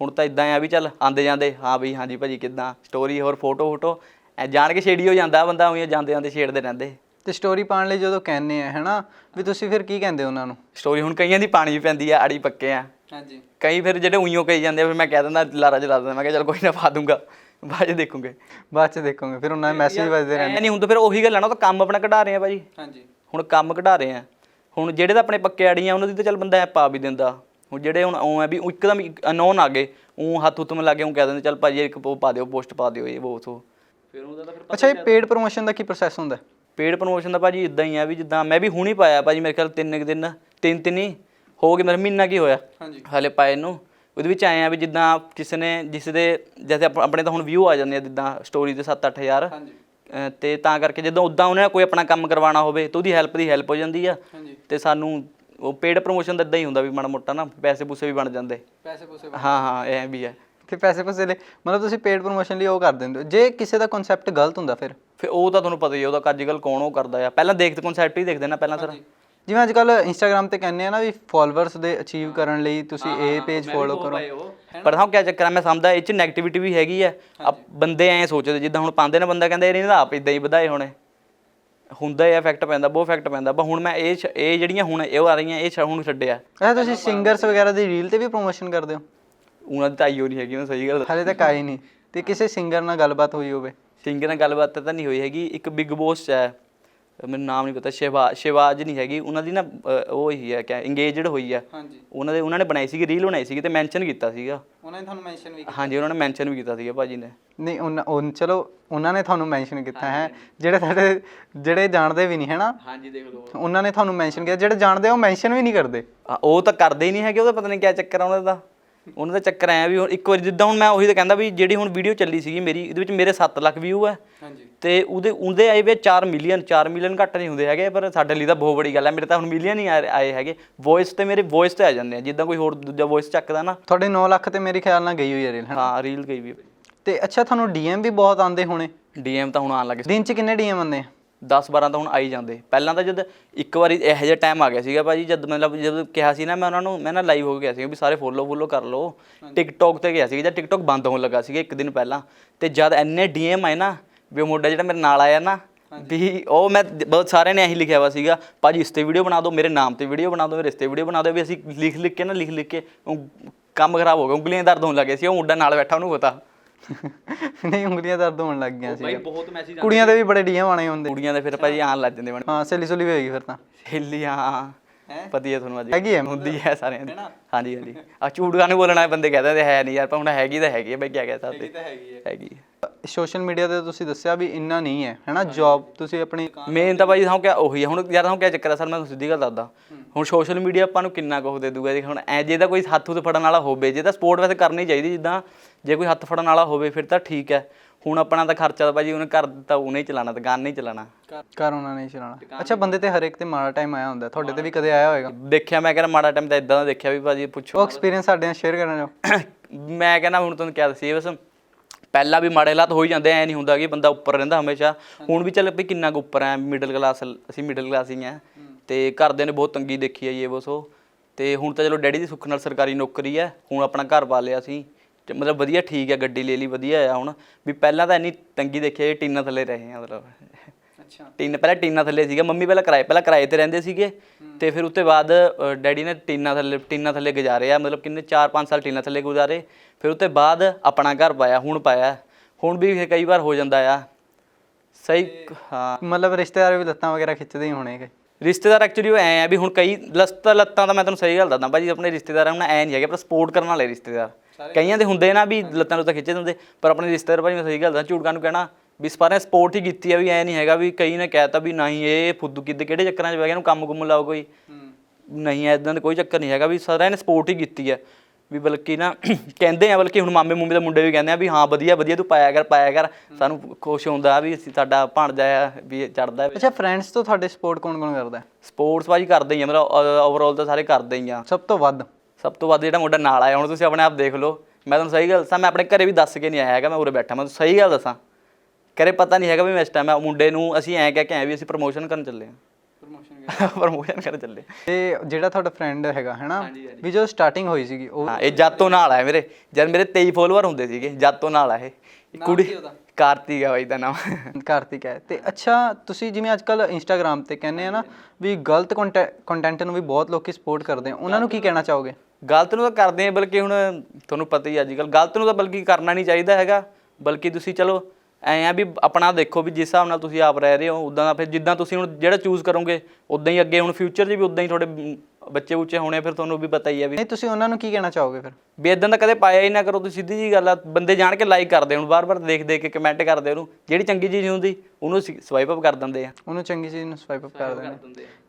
ਹੁਣ ਤਾਂ ਇਦਾਂ ਆ ਵੀ ਚੱਲ ਆਂਦੇ ਜਾਂਦੇ ਹਾਂ ਵੀ ਹਾਂਜੀ ਭਾਜੀ ਕਿੱਦਾਂ ਸਟੋਰੀ ਹੋਰ ਫੋਟੋ ਫੋਟੋ ਐ ਜਾਣ ਕੇ ਛੇੜੀ ਹੋ ਜਾਂਦਾ ਬੰਦਾ ਉਹੀ ਜਾਂਦੇ ਜਾਂਦੇ ਛੇੜਦੇ ਰਹਿੰਦੇ। ਤੇ ਸਟੋਰੀ ਪਾਉਣ ਲਈ ਜਦੋਂ ਕਹਿੰਦੇ ਆ ਹੈਨਾ ਵੀ ਤੁਸੀਂ ਫਿਰ ਕੀ ਕਹਿੰਦੇ ਉਹਨਾਂ ਨੂੰ? ਸਟੋਰੀ ਹੁਣ ਕਈਆਂ ਦੀ ਪਾਣੀ ਵੀ ਪੈਂਦੀ ਆ ਆੜੀ ਪੱਕੇ ਆ। ਹਾਂਜੀ। ਕਈ ਫਿਰ ਜਿਹੜੇ ਉਈਓ ਕਹੀ ਜਾਂਦੇ ਆ ਫਿਰ ਮੈਂ ਕਹਿ ਦਿੰਦਾ ਲਾਰਾ ਜਲਾ ਦਿੰਦਾ ਮੈਂ ਕਿਹਾ ਚਲ ਕੋਈ ਨਾ ਪਾ ਦੂੰਗਾ। ਬਾਅਦ ਚ ਦੇਖੂਗੇ ਬਾਅਦ ਚ ਦੇਖੋਗੇ ਫਿਰ ਉਹਨਾਂ ਦੇ ਮੈਸੇਜ ਵੱਜਦੇ ਰਹਿੰਦੇ। ਐ ਨਹੀਂ ਹੁੰਦਾ ਫਿਰ ਉਹੀ ਗੱਲ ਹੈ ਨਾ ਉਹ ਤਾਂ ਕੰਮ ਆਪਣਾ ਕਢਾ ਰਹੇ ਆ ਭਾਜੀ। ਹਾਂਜੀ। ਹੁਣ ਕੰਮ ਕਢਾ ਰਹੇ ਆ। ਹੁਣ ਜਿਹੜੇ ਤਾਂ ਆਪਣੇ ਪੱਕੇ ਆੜੀਆਂ ਉਹਨਾਂ ਦੀ ਤਾਂ ਚੱਲ ਬੰਦਾ ਐ ਪਾ ਵੀ ਦਿੰਦਾ। ਹੁਣ ਜਿਹੜੇ ਹੁਣ ਉਹ ਐ ਵੀ ਉਹ ਇੱਕਦਮ ਅਨੋਨ ਆ ਗਏ ਉਹ ਹੱਥ ਹੁੱਤ ਮਿਲਾ ਕੇ ਉਹ ਕਹਿ ਦਿੰਦੇ ਚੱਲ ਭਾਜੀ ਇੱਕ ਉਹ ਪਾ ਦਿਓ ਪੋਸਟ ਪਾ ਦਿਓ ਇਹ ਉਹ ਸੋ ਫਿਰ ਉਹਦਾ ਤਾਂ ਫਿਰ ਅੱਛਾ ਇਹ ਪੇਡ ਪ੍ਰੋਮੋਸ਼ਨ ਦਾ ਕੀ ਪ੍ਰੋਸੈਸ ਹੁੰਦਾ? ਹੈ? ਪੇਡ ਪ੍ਰੋਮੋਸ਼ਨ ਦਾ ਭਾਜੀ ਇਦਾਂ ਹੀ ਆ ਵੀ ਜਿੱਦਾਂ ਮੈਂ ਵੀ ਹੁਣ ਹੀ ਪਾਇਆ ਭਾਜੀ ਮੇਰੇ ਖਿਆਲ ਤਿੰਨ ਕੁ ਦਿਨ ਤਿੰਨ ਤਿੰਨ ਹੀ ਹੋ ਗਏ ਮੇਰਾ ਮਹੀਨਾ ਕੀ ਹੋਇਆ? ਹਾਂਜੀ। ਹਾਲੇ ਪਾਏ ਨੂੰ। ਉਹਦੇ ਵਿੱਚ ਆਏ ਆ ਵੀ ਜਿੱਦਾਂ ਕਿਸੇ ਨੇ ਜਿਸ ਦੇ ਜੈਸੇ ਆਪ- ਆਪਣੇ ਤਾਂ ਹੁਣ ਵਿਊ ਆ ਜਾਂਦੇ ਆ ਜਿੱਦਾਂ ਸਟੋਰੀ ਦੇ 7-8000 ਹਾਂਜੀ। ਤੇ ਤਾਂ ਕਰਕੇ ਜਦੋਂ ਉਦਾਂ ਉਹਨੇ ਕੋਈ ਆਪਣਾ ਕੰਮ ਕਰਵਾਉਣਾ ਹੋਵੇ ਤਾਂ ਉਹਦੀ ਹੈਲਪ ਦੀ ਹੈਲਪ ਹੋ ਜਾਂਦੀ ਆ। ਹਾਂਜੀ। ਤੇ ਸਾਨੂੰ ਉਹ ਪੇਡ ਪ੍ਰੋਮੋਸ਼ਨ ਦਾ ਇਦਾਂ ਹੀ ਹੁੰਦਾ ਵੀ ਮਾੜਾ ਮੋਟਾ ਨਾ ਪੈਸੇ ਪੂਸੇ ਵੀ ਬਣ ਜਾਂਦੇ। ਪੈਸੇ ਪੂਸੇ ਹਾਂ ਹਾਂ ਇਹ ਵੀ ਹੈ ਤੇ ਪੈਸੇ ਪੂਸੇ ਲਈ ਮਤਲਬ ਤੁਸੀਂ ਪੇਡ ਪ੍ਰੋਮੋਸ਼ਨ ਲਈ ਉਹ ਕਰ ਦਿੰਦੇ ਹੋ। ਜੇ ਕਿਸੇ ਦਾ ਕਨਸੈਪਟ ਗਲਤ ਹੁੰਦਾ ਫਿਰ? ਫਿਰ ਉਹ ਤਾਂ ਤੁਹਾਨੂੰ ਪਤਾ ਹੀ ਆ ਉਹਦਾ ਅੱਜ ਕੱਲ ਕੌਣ ਉਹ ਕਰਦਾ ਆ। ਪਹਿਲਾਂ ਦੇਖਦੇ ਕਨਸੈਪਟ ਹੀ ਦੇਖਦੇ ਨਾ ਪਹਿਲਾਂ ਸਰ। ਜਿਵੇਂ ਅੱਜ ਕੱਲ ਇੰਸਟਾਗ੍ਰam ਤੇ ਕਹਿੰਦੇ ਆ ਨਾ ਵੀ ਫਾਲੋਅਰਸ ਦੇ ਅਚੀਵ ਕਰਨ ਲਈ ਤੁਸੀਂ ਇਹ ਪੇਜ ਫੋਲੋ ਕਰੋ। ਪਰ ਹਾਂ ਕੀ ਚੱਕਰ ਆ ਮੈਂ ਸਮਝਦਾ ਇਹ ਚ 네ਗੇਟਿਵਿਟੀ ਵੀ ਹੈਗੀ ਆ। ਆ ਬੰਦੇ ਐਂ ਸੋਚਦੇ ਜਿੱਦਾਂ ਹੁਣ ਪਾਉਂਦੇ ਨੇ ਬੰਦਾ ਕਹਿੰਦਾ ਇਹ ਨਹੀਂ ਤਾਂ ਆਪ ਇਦਾਂ ਹੀ ਵਧਾਏ ਹੋਣੇ। ਹੁੰਦਾ ਇਹ ਇਫੈਕਟ ਪੈਂਦਾ ਬਹੁਤ ਇਫੈਕਟ ਪੈਂਦਾ। ਪਰ ਹੁਣ ਮੈਂ ਇਹ ਇਹ ਜਿਹੜੀਆਂ ਹੁਣ ਇਹ ਆ ਰਹੀਆਂ ਇਹ ਛ- ਹੁਣ ਛੱਡਿਆ। ਅੱਛਾ ਤੁਸੀਂ ਸਿੰਗਰਸ ਵਗੈਰਾ ਦੀ ਰੀਲ ਤੇ ਵੀ ਪ੍ਰੋਮੋਸ਼ਨ ਕਰਦੇ ਹੋ? ਉਹਨਾਂ ਦੀ ਤਾਂ ਆਈਓ ਨਹੀਂ ਹੈਗੀ ਉਹ ਸਹੀ ਗੱਲ ਹਾਲੇ ਤੱਕ ਆਈ ਨਹੀਂ। ਤੇ ਕਿਸੇ ਸਿੰਗਰ ਨਾਲ ਗੱਲਬਾਤ ਹੋਈ ਹੋਵੇ? ਸਿੰਗਰ ਨਾਲ ਗੱਲਬਾਤ ਤਾਂ ਨਹੀਂ ਹੋਈ ਹੈਗੀ ਇੱਕ ਬਿਗ ਬੋਸ ਚ ਹੈ। ਮੈਨੂੰ ਨਾਮ ਨਹੀਂ ਪਤਾ ਸ਼ਿਵਾ ਸ਼ਿਵਾਜ ਨਹੀਂ ਹੈਗੀ ਉਹਨਾਂ ਦੀ ਨਾ ਅ, ਉਹ ਹੀ ਹੈ ਕਿ ਇੰਗੇਜਡ ਹੋਈ ਆ ਹਾਂਜੀ। ਉਹਨਾਂ ਦੇ ਉਹਨਾਂ ਨੇ ਬਣਾਈ ਸੀਗੀ ਰੀਲ ਬਣਾਈ ਸੀਗੀ ਤੇ ਮੈਂਸ਼ਨ ਕੀਤਾ ਸੀਗਾ। ਉਹਨਾਂ ਨੇ ਤੁਹਾਨੂੰ ਮੈਂਸ਼ਨ ਵੀ ਹਾਂਜੀ ਉਹਨਾਂ ਨੇ ਮੈਂਸ਼ਨ ਵੀ ਕੀਤਾ ਸੀਗਾ ਭਾਜੀ ਨੇ। ਨਹੀਂ ਉਹਨਾਂ ਉਹ ਚਲੋ ਉਹਨਾਂ ਨੇ ਤੁਹਾਨੂੰ ਮੈਂਸ਼ਨ ਕੀਤਾ ਹੈ ਜਿਹੜੇ ਤੁਹਾਡੇ ਜਿਹੜੇ ਜਾਣਦੇ ਵੀ ਨਹੀਂ ਹੈ ਨਾ? ਹਾਂਜੀ ਦੇਖ ਲਓ। ਉਹਨਾਂ ਨੇ ਤੁਹਾਨੂੰ ਮੈਂਸ਼ਨ ਕੀਤਾ ਜਿਹੜੇ ਜਾਣਦੇ ਆ ਉਹ ਮੈਂਸ਼ਨ ਵੀ ਨਹੀਂ ਕਰਦੇ। ਉਹ ਤਾਂ ਕਰਦੇ ਹੀ ਨਹੀਂ ਹੈਗੇ ਉਹਦਾ ਪਤਾ ਨਹੀਂ ਕੀ ਚੱਕਰ ਆ ਉਹਨਾਂ ਦਾ। ਉਹਨਾਂ ਦਾ ਚੱਕਰ ਐ ਵੀ ਹੁਣ ਇੱਕ ਵਾਰੀ ਜਿੱਦਾਂ ਹੁਣ ਮੈਂ ਉਹੀ ਤਾਂ ਕਹਿੰਦਾ ਵੀ ਜਿਹੜੀ ਹੁਣ ਵੀਡੀਓ ਚੱਲੀ ਸੀਗੀ ਮੇਰੀ ਇਹਦੇ ਵਿੱਚ ਮੇਰੇ 7 ਲੱਖ ਵਿਊ ਹੈ ਹਾਂਜੀ। ਤੇ ਉਹਦੇ ਉਹਦੇ ਆਏ ਵੇ 4 ਮਿਲੀਅਨ 4 ਮਿਲੀਅਨ ਘੱਟ ਨਹੀਂ ਹੁੰਦੇ ਹੈਗੇ ਪਰ ਸਾਡੇ ਲਈ ਤਾਂ ਬਹੁਤ ਬੜੀ ਗੱਲ ਹੈ ਮੇਰੇ ਤਾਂ ਹੁਣ ਮਿਲੀਅਨ ਹੀ ਆਏ ਆਏ ਹੈਗੇ। ਵੌਇਸ ਤੇ ਮੇਰੇ ਵੌਇਸ ਤੇ ਆ ਜਾਂਦੇ ਆ। ਜਿੱਦਾਂ ਕੋਈ ਹੋਰ ਦੂਜਾ ਵੌਇਸ ਚੱਕਦਾ ਨਾ। ਤੁਹਾਡੇ 9 ਲੱਖ ਤੇ ਮੇਰੇ ਖਿਆਲ ਨਾਲ ਗਈ ਹੋਈ ਹੈ ਰੀਲ ਹਾਂ ਰੀਲ ਗਈ ਵੀ ਤੇ ਅੱਛਾ ਤੁਹਾਨੂੰ ਡੀਐਮ ਵੀ ਬਹੁਤ ਆਉਂਦੇ ਹੋਣੇ। ਡੀਐਮ ਤਾਂ ਹੁਣ ਆਉਣ ਲੱਗੇ ਦਿਨ ਚ ਕਿੰਨੇ ਡੀਐਮ ਆਉਂਦੇ ਆ? 10 12 ਤਾਂ ਹੁਣ ਆਈ ਜਾਂਦੇ। ਪਹਿਲਾਂ ਤਾਂ ਜਦ ਇੱਕ ਵਾਰੀ ਇਹੋ ਜਿਹਾ ਟਾਈਮ ਆ ਗਿਆ ਸੀਗਾ ਭਾਜੀ ਜਦ ਮਤਲਬ ਜਦ ਕਿਹਾ ਸੀ ਨਾ ਮੈਂ ਉਹਨਾਂ ਨੂੰ ਮੈਂ ਨਾ ਲਾਈਵ ਹੋ ਗਿਆ ਸੀ ਵੀ ਸਾਰੇ ਫੋਲੋ ਫੋਲੋ ਕਰ ਲਓ। ਟਿਕਟੌਕ ਤੇ ਗਿਆ ਸੀ ਜਦ ਟਿਕਟੌਕ ਬੰਦ ਹੋਣ ਲੱਗਾ ਸੀਗਾ ਇੱਕ ਦਿਨ ਪਹਿਲਾਂ। ਤੇ ਜਦ ਐਨੇ ਡੀਐਮ ਆਏ ਨਾ ਵੀ ਉਹ ਮੁੰਡਾ ਜਿਹੜਾ ਮੇਰੇ ਨਾਲ ਆਇਆ ਨਾ ਵੀ ਉਹ ਮੈਂ ਬਹੁਤ ਸਾਰਿਆਂ ਨੇ ਇਹੀ ਲਿਖਿਆ ਵਾ ਸੀਗਾ ਭਾਜੀ ਇਸ ਤੇ ਵੀਡੀਓ ਬਣਾ ਦਿਓ ਮੇਰੇ ਨਾਮ ਤੇ ਵੀਡੀਓ ਬਣਾ ਦਿਓ ਮੇਰੇ ਇਸ ਤੇ ਵੀਡੀਓ ਬਣਾ ਦਿਓ। ਵੀ ਅਸੀਂ ਲਿਖ ਲਿਖ ਕੇ ਨਾ ਲਿਖ ਲਿਖ ਕੇ ਕੰਮ ਖਰਾਬ ਹੋ ਗਿਆ ਉਂਗਲੀਆਂ ਦਰਦ ਹੋਣ ਲੱਗੇ ਸੀ ਉਹ ਮੁੰਡਾ ਨਾਲ ਬੈਠਾ ਉਹਨੂੰ ਪਤਾ। ਨਹੀਂ ਉਂਗਲੀਆਂ ਦਰਦ ਹੋਣ ਲੱਗ ਗਈਆਂ ਸੀ। ਬਹੁਤ ਮੈਸੇਜ ਕੁੜੀਆਂ ਦੇ ਵੀ ਬੜੇ ਡੀਐਮ ਆਣੇ ਹੁੰਦੇ। ਕੁੜੀਆਂ ਦੇ ਫਿਰ ਭਾਜੀ ਆਣ ਲੱਗ ਜਾਂਦੇ ਬਣ। ਹਾਂ ਸਹੇਲੀ ਸੁਲੀ ਵੀ ਹੋਏਗੀ ਫਿਰ ਤਾਂ। ਹਿੱਲੀਆਂ ਪਤੀ ਹੈ। ਤੁਹਾਨੂੰ ਅੱਜ। ਹੈਗੀ ਹੈ ਹੁੰਦੀ ਹੈ ਸਾਰਿਆਂ ਦੀ। ਹਾਂਜੀ ਹਾਂਜੀ। ਆ ਝੂਠ ਨੂੰ ਬੋਲਣਾ ਬੰਦੇ ਕਹਿ ਦਿੰਦੇ ਹੈ ਨਹੀਂ ਯਾਰ ਪਰ ਹੁਣ ਹੈਗੀ ਤਾਂ ਹੈਗੀ ਹੈ ਬਈ ਕੀ ਕਹਿ ਸਕਦੇ। ਹੈਗੀ ਹੈਗੀ ਸੋਸ਼ਲ ਮੀਡੀਆ ਤੇ ਤੁਸੀਂ ਦੱਸਿਆ ਵੀ ਇੰਨਾ ਨਹੀਂ ਹੈ ਹੈਨਾ ਜੌਬ ਤੁਸੀਂ ਆਪਣੀ ਮੇਨ ਤਾਂ ਭਾਈ ਸਾਨੂੰ ਕਿਆ ਉਹੀ ਹੈ ਹੁਣ ਯਾਰ ਸਾਨੂੰ ਕਿਆ ਚੱਕਰ ਹੈ ਸਰ ਮੈਂ ਤੁਹਾਨੂੰ ਸਿੱਧੀ ਗੱਲ ਦੱਸਦਾ। ਹੁਣ ਸੋਸ਼ਲ ਮੀਡੀਆ ਆਪਾਂ ਨੂੰ ਕਿੰਨਾ ਕੁ ਦੇ ਦੂਗਾ ਜੇ ਹੁਣ ਐ ਜੇ ਤਾਂ ਕੋਈ ਹੱਥ ਹੁੱਥ ਫੜਨ ਵਾਲਾ ਹੋਵੇ ਜੇ ਤਾਂ ਸਪੋਰਟ ਵੈਸੇ ਕਰਨੀ ਚਾਹੀਦੀ ਜਿੱਦਾਂ ਜੇ ਕੋਈ ਹੱਥ ਫੜਨ ਵਾਲਾ ਹੋਵੇ ਫਿਰ ਤਾਂ ਠੀਕ ਹੈ। ਹੁਣ ਆਪਣਾ ਤਾਂ ਖਰਚਾ ਤਾਂ ਭਾਜੀ ਉਹਨੇ ਘਰ ਤਾਂ ਉਹਨੇ ਹੀ ਚਲਾਣਾ ਦੁਕਾਨ ਨਹੀਂ ਚਲਾਣਾ ਘਰ ਉਹਨਾਂ ਨੇ ਹੀ ਚਲਾਉਣਾ। ਅੱਛਾ ਬੰਦੇ ਤੇ ਹਰ ਇੱਕ ਤੇ ਮਾੜਾ ਟਾਈਮ ਆਇਆ ਹੁੰਦਾ ਤੁਹਾਡੇ ਤੇ ਵੀ ਕਦੇ ਆਇਆ ਹੋਵੇਗਾ ਦੇਖਿਆ ਮੈਂ ਕਹਿੰਦਾ ਮਾੜਾ ਟਾਈਮ ਤਾਂ ਇਦਾਂ ਦਾ ਦੇਖਿਆ ਵੀ ਭਾਜੀ ਪੁੱਛੋ। ਉਹ ਐਕਸਪੀਰੀਅੰਸ ਸਾਡੇ ਨਾਲ ਸ਼ੇਅਰ ਕਰਨਾ ਚਾਹੋ ਮੈਂ ਕਹਿੰਦਾ ਹੁਣ ਤੁਹਾਨੂੰ ਕਿਆ ਦੱਸੀਏ ਬਸ ਪਹਿਲਾਂ ਵੀ ਮਾੜੇ ਹਾਲਾਤ ਹੋ ਹੀ ਜਾਂਦੇ ਐ ਨਹੀਂ ਹੁੰਦਾ ਕਿ ਬੰਦਾ ਉੱਪਰ ਰਹਿੰਦਾ ਹਮੇਸ਼ਾ। ਹੁਣ ਵੀ ਚੱਲ ਵੀ ਕਿੰਨਾ ਕੁ ਉੱਪਰ ਐ ਮਿਡਲ ਕਲਾਸ ਅਸੀਂ ਮਿਡਲ ਕਲਾਸ ਹੀ ਆ। ਤੇ ਘਰਦਿਆਂ ਨੇ ਬਹੁਤ ਤੰਗੀ ਦੇਖੀ ਹੈ ਇਹ ਬਸ ਉਹ। ਤੇ ਹੁਣ ਤਾਂ ਚਲੋ ਡੈਡੀ ਦੀ ਸੁੱਖ ਨਾਲ ਸਰਕਾਰੀ ਨੌਕਰੀ ਹੈ ਹੁਣ ਆਪਣਾ ਘਰ ਪਾ ਲਿਆ ਸੀ ਤੇ ਮਤਲਬ ਵਧੀਆ ਠੀਕ ਹੈ ਗੱਡੀ ਲੈ ਲਈ ਵਧੀਆ ਆ ਹੁਣ। ਵੀ ਪਹਿਲਾਂ ਤਾਂ ਇੰਨੀ ਤੰਗੀ ਦੇਖੀ ਹੈ ਟੀਨਾ ਥੱਲੇ ਰਹੇ ਆ ਮਤਲਬ। ਟੀਨ ਪਹਿਲਾਂ ਟੀਨਾ ਥੱਲੇ ਸੀਗਾ ਮੰਮੀ ਪਹਿਲਾਂ ਕਿਰਾਏ ਪਹਿਲਾਂ ਕਿਰਾਏ ਤੇ ਰਹਿੰਦੇ ਸੀਗੇ ਤੇ ਫਿਰ ਉੱਤੇ ਬਾਅਦ ਡੈਡੀ ਨੇ ਟੀਨਾ ਥੱਲੇ ਟੀਨਾ ਥੱਲੇ ਗੁਜ਼ਾਰੇ ਆ ਮਤਲਬ ਕਿੰਨੇ 4-5 ਸਾਲ ਟੀਨਾ ਥੱਲੇ ਗੁਜ਼ਾਰੇ ਫਿਰ ਉੱਤੇ ਬਾਅਦ ਆਪਣਾ ਘਰ ਪਾਇਆ ਹੁਣ ਪਾਇਆ ਹੁਣ ਵੀ ਫਿਰ ਕਈ ਵਾਰ ਹੋ ਜਾਂਦਾ ਆ। ਸਹੀ ਹਾਂ। ਮਤਲਬ ਰਿਸ਼ਤੇਦਾਰ ਵੀ ਲੱਤਾਂ ਵਗੈਰਾ ਖਿੱਚਦੇ ਹੀ ਹੋਣੇ ਕਿ ਰਿਸ਼ਤੇਦਾਰ ਐਕਚੁਅਲੀ ਉਹ ਐ ਆ ਵੀ ਹੁਣ ਕਈ ਲੱਤਾਂ ਲੱਤਾਂ ਤਾਂ ਮੈਂ ਤੁਹਾਨੂੰ ਸਹੀ ਗੱਲ ਦੱਸਦਾ ਭਾਜੀ ਆਪਣੇ ਰਿਸ਼ਤੇਦਾਰਾਂ ਨੂੰ ਐ ਨਹੀਂ ਹੈਗੇ ਪਰ ਸਪੋਰਟ ਕਰਨ ਵਾਲੇ ਰਿਸ਼ਤੇਦਾਰ। ਕਈਆਂ ਦੇ ਹੁੰਦੇ ਨਾ ਵੀ ਲੱਤਾਂ ਲੁੱਤਾਂ ਖਿੱਚੇ ਦਿੰਦੇ ਪਰ ਆਪਣੇ ਰਿਸ਼ਤੇਦਾਰ ਭਾਜੀ ਮੈਂ ਸਹੀ ਗੱਲ ਦੱਸਾਂ ਝੂਠ ਨੂੰ ਕਹਿਣਾ ਵੀ ਸਪਾਰੇ ਸਪੋਰਟ ਹੀ ਕੀਤੀ ਆ ਵੀ ਐ ਨਹੀਂ ਹੈਗਾ ਵੀ ਕਈ ਨੇ ਕਹਿਤਾ ਵੀ ਨਹੀਂ ਇਹ ਫੁੱਦੂ ਕਿੱਦੇ ਕਿਹੜੇ ਚੱਕਰਾਂ 'ਚ ਪੈ ਗਿਆ ਇਹਨੂੰ ਕੰਮ ਕੁੰਮ ਲਾਓ ਕੋਈ। ਨਹੀਂ ਐਦਾਂ ਦਾ ਕੋਈ ਚੱਕਰ ਨਹੀਂ ਹੈਗਾ ਵੀ ਸਾਰਿਆਂ ਨੇ ਸਪੋਰਟ ਹੀ ਕੀਤੀ ਹੈ ਵੀ ਬਲਕਿ ਨਾ ਕਹਿੰਦੇ ਆ ਬਲਕਿ ਹੁਣ ਮਾਮੇ ਮੁੰਮੇ ਦੇ ਮੁੰਡੇ ਵੀ ਕਹਿੰਦੇ ਆ ਵੀ ਹਾਂ ਵਧੀਆ ਵਧੀਆ ਤੂੰ ਪਾਇਆ ਕਰ ਪਾਇਆ ਕਰ। ਸਾਨੂੰ ਖੁਸ਼ ਹੁੰਦਾ ਵੀ ਅਸੀਂ ਸਾਡਾ ਭਾਣਜਾ ਆ ਵੀ ਚੜਦਾ ਅੱਛਾ ਫਰੈਂਡਸ ਤੋਂ ਤੁਹਾਡੇ ਸਪੋਰਟ ਕੌਣ ਕੌਣ ਕਰਦਾ? ਹੈ? ਸਪੋਰਟਸ ਭਾਜੀ ਕਰਦੇ ਹੀ ਆ ਮਤਲਬ ਓਵਰਆਲ ਤਾਂ ਸਾਰੇ ਕਰਦੇ ਹੀ ਆ। ਸਭ ਤੋਂ ਵੱਧ? ਸਭ ਤੋਂ ਵੱਧ ਜਿਹੜਾ ਮੁੰਡਾ ਨਾਲ ਆਇਆ ਹੁਣ ਤੁਸੀਂ ਆਪਣੇ ਆਪ ਦੇਖ ਲਓ। ਮੈਂ ਤੁਹਾਨੂੰ ਸਹੀ ਗੱਲ ਦੱਸਾਂ ਮੈਂ ਆਪਣੇ ਘਰੇ ਵੀ ਦੱਸ ਕੇ ਨਹੀਂ ਆਇਆ ਹੈਗਾ ਮੈਂ ਉਰੇ ਬੈਠਾ ਮੈਂ ਤੁਹਾਨੂੰ ਸਹੀ ਗੱਲ ਦੱਸਾਂ। ਘਰੇ ਪਤਾ ਨਹੀਂ ਹੈਗਾ ਵੀ ਮੈਂ ਇਸ ਟਾਈਮ ਮੁੰਡੇ ਨੂੰ ਅਸੀਂ ਐਂ ਕਹਿ ਕੇ ਆਏ ਵੀ ਅਸੀਂ ਪ੍ਰਮੋਸ਼ਨ ਕਰਨ ਚੱਲੇ ਹਾਂ। ਪ੍ਰਮੋਸ਼ਨ ਕਰਨ। ਚੱਲੇ ਤੇ ਜਿਹੜਾ ਤੁਹਾਡਾ ਫਰੈਂਡ ਹੈਗਾ ਹੈਨਾ ਵੀ ਜਦੋਂ ਸਟਾਰਟਿੰਗ ਹੋਈ ਸੀਗੀ ਉਹ ਹਾਂ ਇਹ ਜੱਤ ਤੋਂ ਨਾਲ ਆਇਆ ਮੇਰੇ ਜਦ ਮੇਰੇ 23 ਫੋਲੋਅਰ ਹੁੰਦੇ ਸੀਗੇ ਜੱਤ ਤੋਂ ਨਾਲ ਆ ਇਹ। ਕੁੜੀ ਕਾਰਤਿਕ ਆ ਬਾਈ ਦਾ ਨਾਮ। ਕਾਰਤਿਕ ਹੈ। ਤੇ ਅੱਛਾ ਤੁਸੀਂ ਜਿਵੇਂ ਅੱਜ ਕੱਲ ਇੰਸਟਾਗ੍ਰam ਤੇ ਕਹਿੰਦੇ ਆ ਨਾ ਵੀ ਗਲਤ ਕੰਟੈਂਟ ਨੂੰ ਵੀ ਬਹੁਤ ਲੋਕੀ ਸਪੋਰਟ ਕਰਦੇ ਆ ਉਹਨਾਂ ਨੂੰ ਕੀ ਕਹਿਣਾ ਚਾਹੋਗੇ? ਗਲਤ ਨੂੰ ਤਾਂ ਕਰਦੇ ਆ ਬਲਕਿ ਹੁਣ ਤੁਹਾਨੂੰ ਪਤਾ ਹੀ ਅੱਜ ਕੱਲ ਗਲਤ ਨੂੰ ਤਾਂ ਬਲਕਿ ਕਰਨਾ ਨਹੀਂ ਚਾਹੀਦਾ ਹੈਗਾ ਬਲਕਿ ਤੁਸੀਂ ਚਲੋ ਐਂ ਆ ਵੀ ਆਪਣਾ ਦੇਖੋ ਵੀ ਜਿਸ ਹਿਸਾਬ ਨਾਲ ਤੁਸੀਂ ਆਪ ਰਹਿ ਰਹੇ ਹੋ ਉਦਾਂ ਦਾ ਫਿਰ ਜਿੱਦਾਂ ਤੁਸੀਂ ਹੁਣ ਜਿਹੜਾ ਚੂਜ਼ ਕਰੋਗੇ ਉਦਾਂ ਹੀ ਅੱਗੇ ਹੁਣ ਫਿਊਚਰ 'ਚ ਵੀ ਉਦਾਂ ਹੀ ਤੁਹਾਡੇ ਬੱਚੇ ਉੱਚੇ ਹੋਣੇ ਫਿਰ ਤੁਹਾਨੂੰ ਵੀ ਪਤਾ ਹੀ ਆ ਵੀ ਨਹੀਂ ਤੁਸੀਂ ਉਹਨਾਂ ਨੂੰ ਕੀ ਕਹਿਣਾ ਚਾਹੋਗੇ ਫਿਰ? ਵੀ ਇਦਾਂ ਦਾ ਕਦੇ ਪਾਇਆ ਹੀ ਨਾ ਕਰੋ ਤੁਸੀਂ ਸਿੱਧੀ ਜੀ ਗੱਲ ਆ ਬੰਦੇ ਜਾਣ ਕੇ ਲਾਈਕ ਕਰਦੇ ਹੁਣ ਬਾਰ-ਬਾਰ ਦੇਖ ਦੇਖ ਕੇ ਕਮੈਂਟ ਕਰਦੇ ਉਹਨੂੰ ਜਿਹੜੀ ਚੰਗੀ ਚੀਜ਼ ਹੁੰਦੀ ਉਹਨੂੰ ਸਵਾਈਪ ਅਪ ਕਰ ਦਿੰਦੇ ਆ। ਉਹਨੂੰ ਚੰਗੀ ਚੀਜ਼ ਨੂੰ ਸਵਾਈਪ ਅਪ ਕਰ ਦੇਣਾ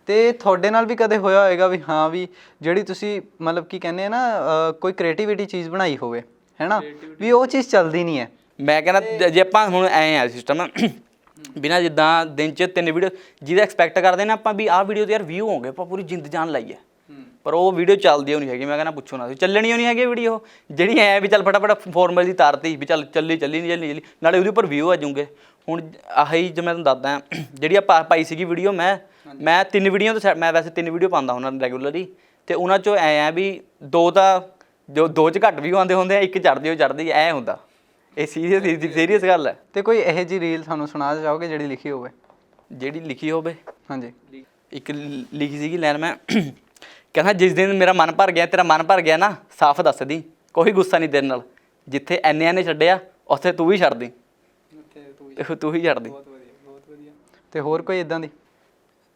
ਤੇ ਤੁਹਾਡੇ ਨਾਲ ਵੀ ਕਦੇ ਹੋਇਆ ਹੋਵੇਗਾ ਵੀ ਹਾਂ ਵੀ ਜਿਹੜੀ ਤੁਸੀਂ ਮਤਲਬ ਕੀ ਕਹਿੰਦੇ ਆ ਨਾ ਕੋਈ ਕ੍ਰੀਏਟੀਵਿਟੀ ਚੀਜ਼ ਬਣਾਈ ਹੋਵੇ ਹੈਨਾ ਵੀ ਉਹ ਚੀਜ਼ ਚੱਲਦੀ ਨਹੀਂ ਹੈ। ਮੈਂ ਕਹਿੰਦਾ ਜੇ ਆਪਾਂ ਹੁਣ ਐ ਆ ਸਿਸਟਮ ਬਿਨਾ ਜਿੱਦਾਂ ਦਿਨ ਚ ਤਿੰਨ ਵੀਡੀਓ ਜਿਹਦਾ ਐਕਸਪੈਕਟ ਕਰਦੇ ਨਾ ਆਪਾਂ ਵੀ ਆਹ ਵੀਡੀਓ ਤੇ ਯਾਰ ਵਿਊ ਹੋਣਗੇ ਆਪਾਂ ਪੂਰੀ ਜਿੰਦ ਜਾਨ ਲਾਈ ਹੈ। ਪਰ ਉਹ ਵੀਡੀਓ ਚੱਲਦੀ ਨਹੀਂ ਹੈਗੀ ਮੈਂ ਕਹਿੰਦਾ ਪੁੱਛੋ ਨਾ ਚੱਲਣੀ ਨਹੀਂ ਹੈਗੀ ਵੀਡੀਓ ਜਿਹੜੀ ਐ ਵੀ ਚੱਲ ਫਟਾਫਟ ਫਾਰਮਲ ਦੀ ਤਾਰਤੀ ਵੀ ਚੱਲ ਚੱਲੀ ਚੱਲੀ ਨਹੀਂ ਚੱਲੀ ਨਾਲੇ ਉਹਦੇ ਉੱਪਰ ਵਿਊ ਆ ਜਾਊਂਗੇ ਹੁਣ ਆਹੀ ਜੇ ਮੈਂ ਤੁਹਾਨੂੰ ਦੱਸਦਾ ਜਿਹੜੀ ਆਪਾਂ ਪਾਈ ਸੀਗੀ ਵੀਡੀਓ ਮੈਂ ਮੈਂ ਤਿੰਨ ਵੀਡੀਓ ਤੋਂ ਮੈਂ ਵੈਸੇ ਤਿੰਨ ਵੀਡੀਓ ਪਾਉਂਦਾ ਹੁੰਦਾ ਰੈਗੂਲਰਲੀ ਤੇ ਉਹਨਾਂ ਚੋਂ ਐ ਆ ਵੀ ਦੋ ਤਾਂ ਜੋ ਦੋ ਚ ਘੱਟ ਵਿਊ ਆਉਂਦੇ ਹੁੰਦੇ ਆ ਇੱਕ ਚੜਦੀ ਉਹ ਚੜਦੀ ਐ ਹੁੰਦਾ। ਇਹ ਸੀਰੀਅਸ ਸੀਰੀਅਸ ਗੱਲ ਹੈ। ਤੇ ਕੋਈ ਇਹੋ ਜੀ ਰੀਲ ਤੁਹਾਨੂੰ ਸੁਣਾ ਚਾਹੋਗੇ ਜਿਹੜੀ ਲਿਖੀ ਹੋਵੇ? ਜਿਹੜੀ ਲਿਖੀ ਹੋਵੇ? ਹਾਂਜੀ। ਇੱਕ ਲਿਖੀ ਸੀਗੀ ਲਾਈਨ ਮੈਂ। ਕਹਿੰਦਾ ਜਿਸ ਦਿਨ ਮੇਰਾ ਮਨ ਭਰ ਗਿਆ ਤੇਰਾ ਮਨ ਭਰ ਗਿਆ ਨਾ ਸਾਫ਼ ਦੱਸ ਦੀ। ਕੋਈ ਗੁੱਸਾ ਨਹੀਂ ਤੇਰੇ ਨਾਲ। ਜਿੱਥੇ ਐਨਿਆਂ ਨੇ ਛੱਡਿਆ ਉੱਥੇ ਤੂੰ ਵੀ ਛੱਡ ਦੀ। ਤੇ ਤੂੰ ਹੀ ਛੱਡ ਦੀ। ਤੇ ਹੋਰ ਕੋਈ ਇਦਾਂ ਦੀ?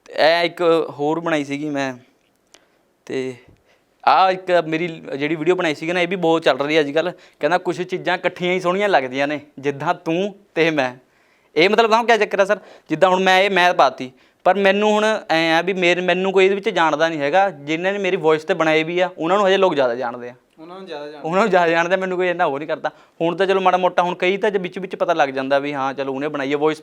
ਇਹ ਇੱਕ ਹੋਰ ਬਣਾਈ ਸੀਗੀ ਮੈਂ। ਤੇ ਆ ਇੱਕ ਮੇਰੀ ਜਿਹੜੀ ਵੀਡੀਓ ਬਣਾਈ ਸੀਗੀ ਨਾ ਇਹ ਵੀ ਬਹੁਤ ਚੱਲ ਰਹੀ ਹੈ ਅੱਜ ਕੱਲ ਕਹਿੰਦਾ ਕੁਝ ਚੀਜ਼ਾਂ ਇਕੱਠੀਆਂ ਹੀ ਸੋਹਣੀਆਂ ਲੱਗਦੀਆਂ ਨੇ ਜਿੱਦਾਂ ਤੂੰ ਤੇ ਮੈਂ। ਇਹ ਮਤਲਬ ਤਾਂ ਕੀ ਚੱਕਰ ਹੈ ਸਰ? ਜਿੱਦਾਂ ਹੁਣ ਮੈਂ ਇਹ ਮੈਂ ਪਾਤੀ। ਪਰ ਮੈਨੂੰ ਹੁਣ ਐ ਆ ਵੀ ਮੇਰੇ ਮੈਨੂੰ ਕੋਈ ਇਹਦੇ ਵਿੱਚ ਜਾਣਦਾ ਨਹੀਂ ਹੈਗਾ। ਜਿਨ੍ਹਾਂ ਨੇ ਮੇਰੀ ਵੌਇਸ ਤੇ ਬਣਾਏ ਵੀ ਆ ਉਹਨਾਂ ਨੂੰ ਹਜੇ ਲੋਕ ਜ਼ਿਆਦਾ ਜਾਣਦੇ ਆ। ਉਹਨਾਂ ਨੂੰ ਜ਼ਿਆਦਾ ਉਹਨਾਂ ਨੂੰ ਜ਼ਿਆਦਾ ਜਾਣਦੇ ਆ, ਮੈਨੂੰ ਕੋਈ ਇੰਨਾ ਉਹ ਨਹੀਂ ਕਰਦਾ। ਹੁਣ ਤਾਂ ਚਲੋ ਮਾੜਾ ਮੋਟਾ ਹੁਣ ਕਈ ਤਾਂ ਜੇ ਵਿੱਚ ਵਿੱਚ ਪਤਾ ਲੱਗ ਜਾਂਦਾ ਵੀ ਹਾਂ ਚਲੋ ਉਹਨੇ ਬਣਾਈ ਹੈ ਵੌਇਸ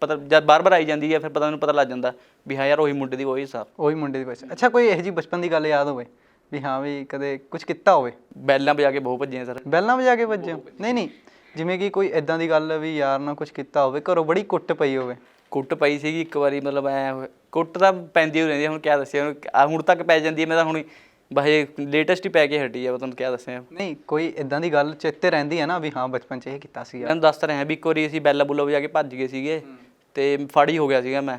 ਪਤਾ ਜਦ ਬਾਰ-ਬਾਰ ਆਈ ਜਾਂਦੀ ਹੈ ਫਿਰ ਪਤਾ ਮੈਨੂੰ ਪਤਾ ਲੱਗ ਜਾਂਦਾ ਵੀ ਹਾਂ ਯਾਰ ਉਹੀ ਮੁੰਡੇ ਦੀ ਵੌਇਸ ਆ। ਉਹੀ ਮੁੰਡੇ ਦੀ ਵਜ੍ਹਾ ਅੱਛਾ ਕੋਈ ਇਹੋ ਜੀ ਬਚਪਨ ਦੀ ਗੱਲ ਯਾਦ ਹੋਵੇ? ਵੀ ਹਾਂ ਵੀ ਕਦੇ ਕੁਝ ਕੀਤਾ ਹੋਵੇ। ਬੈਲਾਂ ਵਜਾ ਕੇ ਬਹੁਤ ਭੱਜੇ ਆ ਸਰ। ਬੈਲਾਂ ਵਜਾ ਕੇ ਹੋ? ਨਹੀਂ ਨਹੀਂ ਜਿਵੇਂ ਕਿ ਕੋਈ ਇਦਾਂ ਦੀ ਗੱਲ ਵੀ ਯਾਰ ਨਾਲ ਕੁਝ ਕੀਤਾ ਹੋਵੇ ਘਰੋਂ ਬੜੀ ਕੁੱਟ ਪਈ ਹੋਵੇ। ਕੁੱਟ ਪਈ ਸੀਗੀ ਇੱਕ ਵਾਰੀ ਮਤਲਬ ਐ ਕੁੱਟ ਤਾਂ ਪੈਂਦੀ ਹੋ ਰਹਿੰਦੀ ਆ, ਹੁਣ ਕਿਆ ਦੱਸਿਆ ਹੁਣ ਆਹ ਹੁਣ ਤੱਕ ਪੈ ਜਾਂਦੀ ਹੈ ਮੈਂ ਤਾਂ ਹੁਣ ਬਾਹੇ ਲੇਟੈਸਟ ਹੀ ਪੈ ਕੇ ਹਟੀ ਆ ਮੈਂ ਤੁਹਾਨੂੰ ਕਿਆ ਦੱਸਿਆ ਨਹੀਂ ਕੋਈ ਇਦਾਂ ਦੀ ਗੱਲ ਚੇਤੇ ਰਹਿੰਦੀ ਹੈ ਨਾ ਵੀ ਹਾਂ ਬਚਪਨ 'ਚ ਇਹ ਕੀਤਾ ਸੀ ਯਾਰ ਮੈਂ ਦੱਸ ਰਿਹਾ ਵੀ ਇੱਕ ਵਾਰੀ ਅਸੀਂ ਬੈਲਾ ਬੁੱਲਾ ਵਜਾ ਕੇ ਭੱਜ ਗਏ ਸੀਗੇ ਤੇ ਫੜੀ ਹੋ ਗਿਆ ਸੀਗਾ ਮੈਂ।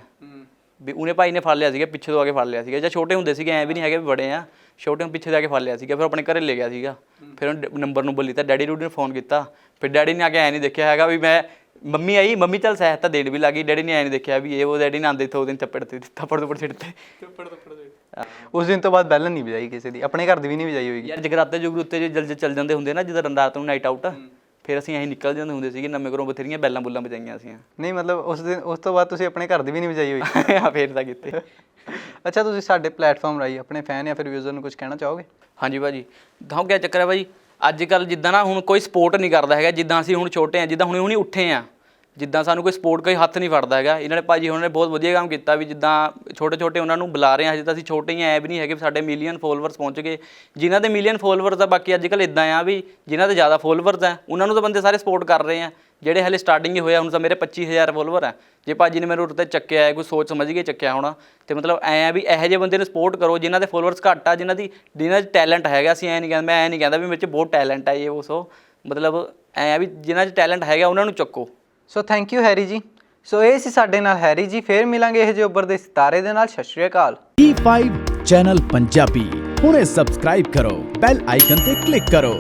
ਵੀ ਉਹਨੇ ਭਾਈ ਨੇ ਫੜ ਲਿਆ ਸੀਗਾ ਪਿੱਛੇ ਤੋਂ ਆ ਕੇ ਫੜ ਲਿਆ ਸੀਗਾ। ਜਾਂ ਛੋਟੇ ਹੁੰਦੇ ਸੀਗੇ ਐ ਵੀ ਨਹੀਂ ਹੈਗੇ ਵੀ ਬੜੇ ਆ। ਛੋਟੇ ਹੁੰਦੇ ਪਿੱਛੇ ਜਾ ਕੇ ਫੜ ਲਿਆ ਸੀਗਾ ਫਿਰ ਆਪਣੇ ਘਰੇ ਲੈ ਗਿਆ ਸੀਗਾ। ਫਿਰ ਉਹ ਨੰਬਰ ਨੂੰ ਬੋਲੀ ਤਾਂ ਡੈਡੀ ਡੂਡੀ ਨੇ ਫੋਨ ਕੀਤਾ। ਫਿਰ ਡੈਡੀ ਨੇ ਆ ਕੇ ਐ ਨਹੀਂ ਦੇਖਿਆ ਹੈਗਾ ਵੀ ਮੈਂ ਮੰਮੀ ਆਈ ਮੰਮੀ ਚੱਲ ਸਹਿਤ ਤਾਂ ਦੇਣ ਵੀ ਲੱਗੀ। ਡੈਡੀ ਨੇ ਐ ਨਹੀਂ ਦੇਖਿਆ ਵੀ ਇਹ ਉਹ ਡੈਡੀ ਨੇ ਆਂਦੇ ਤੋਂ ਦਿਨ ਥੱਪੜ ਤੇ ਥੱਪੜ ਥੱਪੜ ਛਿੜਤੇ ਉਸ ਦਿਨ ਤੋਂ ਬਾਅਦ ਬੈਲਨ ਨਹੀਂ ਵਜਾਈ ਕਿਸੇ ਦੀ। ਆਪਣੇ ਘਰ ਦੀ ਵੀ ਨਹੀਂ ਵਜਾਈ ਹੋਏਗੀ। ਯਾਰ ਜਗਰਾਤੇ ਜੁਗਰੂਤੇ ਜੇ ਜਲ ਚੱਲ ਜਾਂਦੇ ਹੁੰਦੇ ਨਾ ਜਦੋਂ ਰਾਤ ਨੂੰ ਨਾਈਟ ਆਊਟ ਫਿਰ ਅਸੀਂ ਐਂ ਨਿਕਲ ਜਾਂਦੇ ਹੁੰਦੇ ਸੀਗੇ ਨਵੇਂ ਘਰੋਂ ਬਥੇਰੀਆਂ ਬੈਲਾਂ ਬੁੱਲਾਂ ਵਜਾਈਆਂ ਅਸੀਂ ਨਹੀਂ ਮਤਲਬ ਉਸ ਦਿਨ ਉਸ ਤੋਂ ਬਾਅਦ ਤੁਸੀਂ ਆਪਣੇ ਘਰ ਦੀ ਵੀ ਨਹੀਂ ਵਜਾਈ ਹੋਈ? ਆ ਫੇਰ ਤਾਂ ਕਿਤੇ। ਅੱਛਾ ਤੁਸੀਂ ਸਾਡੇ ਪਲੇਟਫਾਰਮ ਰਾਹੀਂ ਆਪਣੇ ਫੈਨ ਜਾਂ ਫਿਰ ਯੂਜ਼ਰ ਨੂੰ ਕੁਝ ਕਹਿਣਾ ਚਾਹੋਗੇ? ਹਾਂਜੀ ਭਾਜੀ। ਦੱਸੋ ਕਿਆ ਚੱਕਰ ਹੈ ਭਾਜੀ ਅੱਜ ਕੱਲ ਜਿੱਦਾਂ ਨਾ ਹੁਣ ਕੋਈ ਸਪੋਰਟ ਨਹੀਂ ਕਰਦਾ ਹੈਗਾ ਜਿੱਦਾਂ ਅਸੀਂ ਹੁਣ ਛੋਟੇ ਆ ਜਿੱਦਾਂ ਹੁਣੇ ਹੁਣੀ ਉੱਠੇ ਆ ਜਿੱਦਾਂ ਸਾਨੂੰ ਕੋਈ ਸਪੋਰਟ ਕੋਈ ਹੱਥ ਨਹੀਂ ਫੜਦਾ ਹੈਗਾ। ਇਹਨਾਂ ਨੇ ਭਾਜੀ, ਉਹਨਾਂ ਨੇ ਬਹੁਤ ਵਧੀਆ ਕੰਮ ਕੀਤਾ ਵੀ ਜਿੱਦਾਂ ਛੋਟੇ ਛੋਟੇ ਉਹਨਾਂ ਨੂੰ ਬੁਲਾ ਰਹੇ ਆ ਹਜੇ ਤਾਂ ਅਸੀਂ ਛੋਟੇ ਹੀ ਐ ਵੀ ਨਹੀਂ ਹੈਗੇ, ਵੀ ਸਾਡੇ ਮਿਲੀਅਨ ਫੋਲੋਅਰਸ ਪਹੁੰਚ ਗਏ। ਜਿਨ੍ਹਾਂ ਦੇ ਮਿਲੀਅਨ ਫੋਲੋਅਰਸ ਆ, ਬਾਕੀ ਅੱਜ ਕੱਲ ਇਦਾਂ ਆ ਵੀ ਜਿਨ੍ਹਾਂ ਦੇ ਜ਼ਿਆਦਾ ਫੋਲੋਅਰਸ ਆ, ਉਹਨਾਂ ਨੂੰ ਤਾਂ ਬੰਦੇ ਸਾਰੇ ਸਪੋਰਟ ਕਰ ਰਹੇ ਆ। ਜਿਹੜੇ ਹਲੇ ਸਟਾਰਟਿੰਗ ਹੀ ਹੋਇਆ ਹੁਣ ਤਾਂ ਮੇਰੇ 25000 ਫੋਲੋਅਰ ਆ। ਜੇ ਭਾਜੀ ਨੇ ਮੈਨੂੰ ਉੱਤੇ ਚੱਕਿਆ ਹੈ ਕੋਈ ਸੋਚ ਸਮਝ ਕੇ ਚੱਕਿਆ ਹੋਣਾ, ਤੇ ਮਤਲਬ ਐ ਆ ਵੀ ਇਹੋ ਜਿਹੇ ਬੰਦੇ ਨੂੰ ਸਪੋਰਟ ਕਰੋ, ਜਿਨ੍ਹਾਂ ਦੇ ਫੋਲੋਅਰਸ ਘੱਟ ਆ, ਜਿਨ੍ਹਾਂ ਦੀ, ਜਿਨ੍ਹਾਂ 'ਚ ਟੈਲੈਂਟ ਹੈਗਾ। ਅਸੀਂ ਐ ਨਹੀਂ ਕਹਿੰਦਾ, ਮੈਂ ਐ ਨਹੀਂ ਕਹਿੰਦਾ ਵੀ ਮੇਰੇ 'ਚ ਬਹੁਤ ਟੈਲੈਂਟ ਹੈ ਇਹ ਉਹ ਸੋ। ਮਤਲਬ ਐ ਆ ਵੀ ਜਿਨ੍ਹਾਂ 'ਚ ਟੈਲੈਂਟ ਹੈਗਾ, ਉਹਨਾਂ ਨੂੰ ਚੱਕੋ। ਸੋ ਥੈਂਕ ਯੂ ਹੈਰੀ ਜੀ ਸੋ ਇਹ ਸੀ ਸਾਡੇ ਨਾਲ ਹੈਰੀ ਜੀ, ਫੇਰ ਮਿਲਾਂਗੇ ਇਹ ਜਿਹੇ ਉੱਭਰਦੇ ਸਿਤਾਰੇ ਦੇ ਨਾਲ। ਸਤਿ ਸ਼੍ਰੀ ਅਕਾਲ। E5 ਚੈਨਲ ਪੰਜਾਬੀ ਹੁਣੇ ਸਬਸਕ੍ਰਾਈਬ ਕਰੋ ਬੈਲ ਆਈਕਨ ਤੇ ਕਲਿੱਕ ਕਰੋ।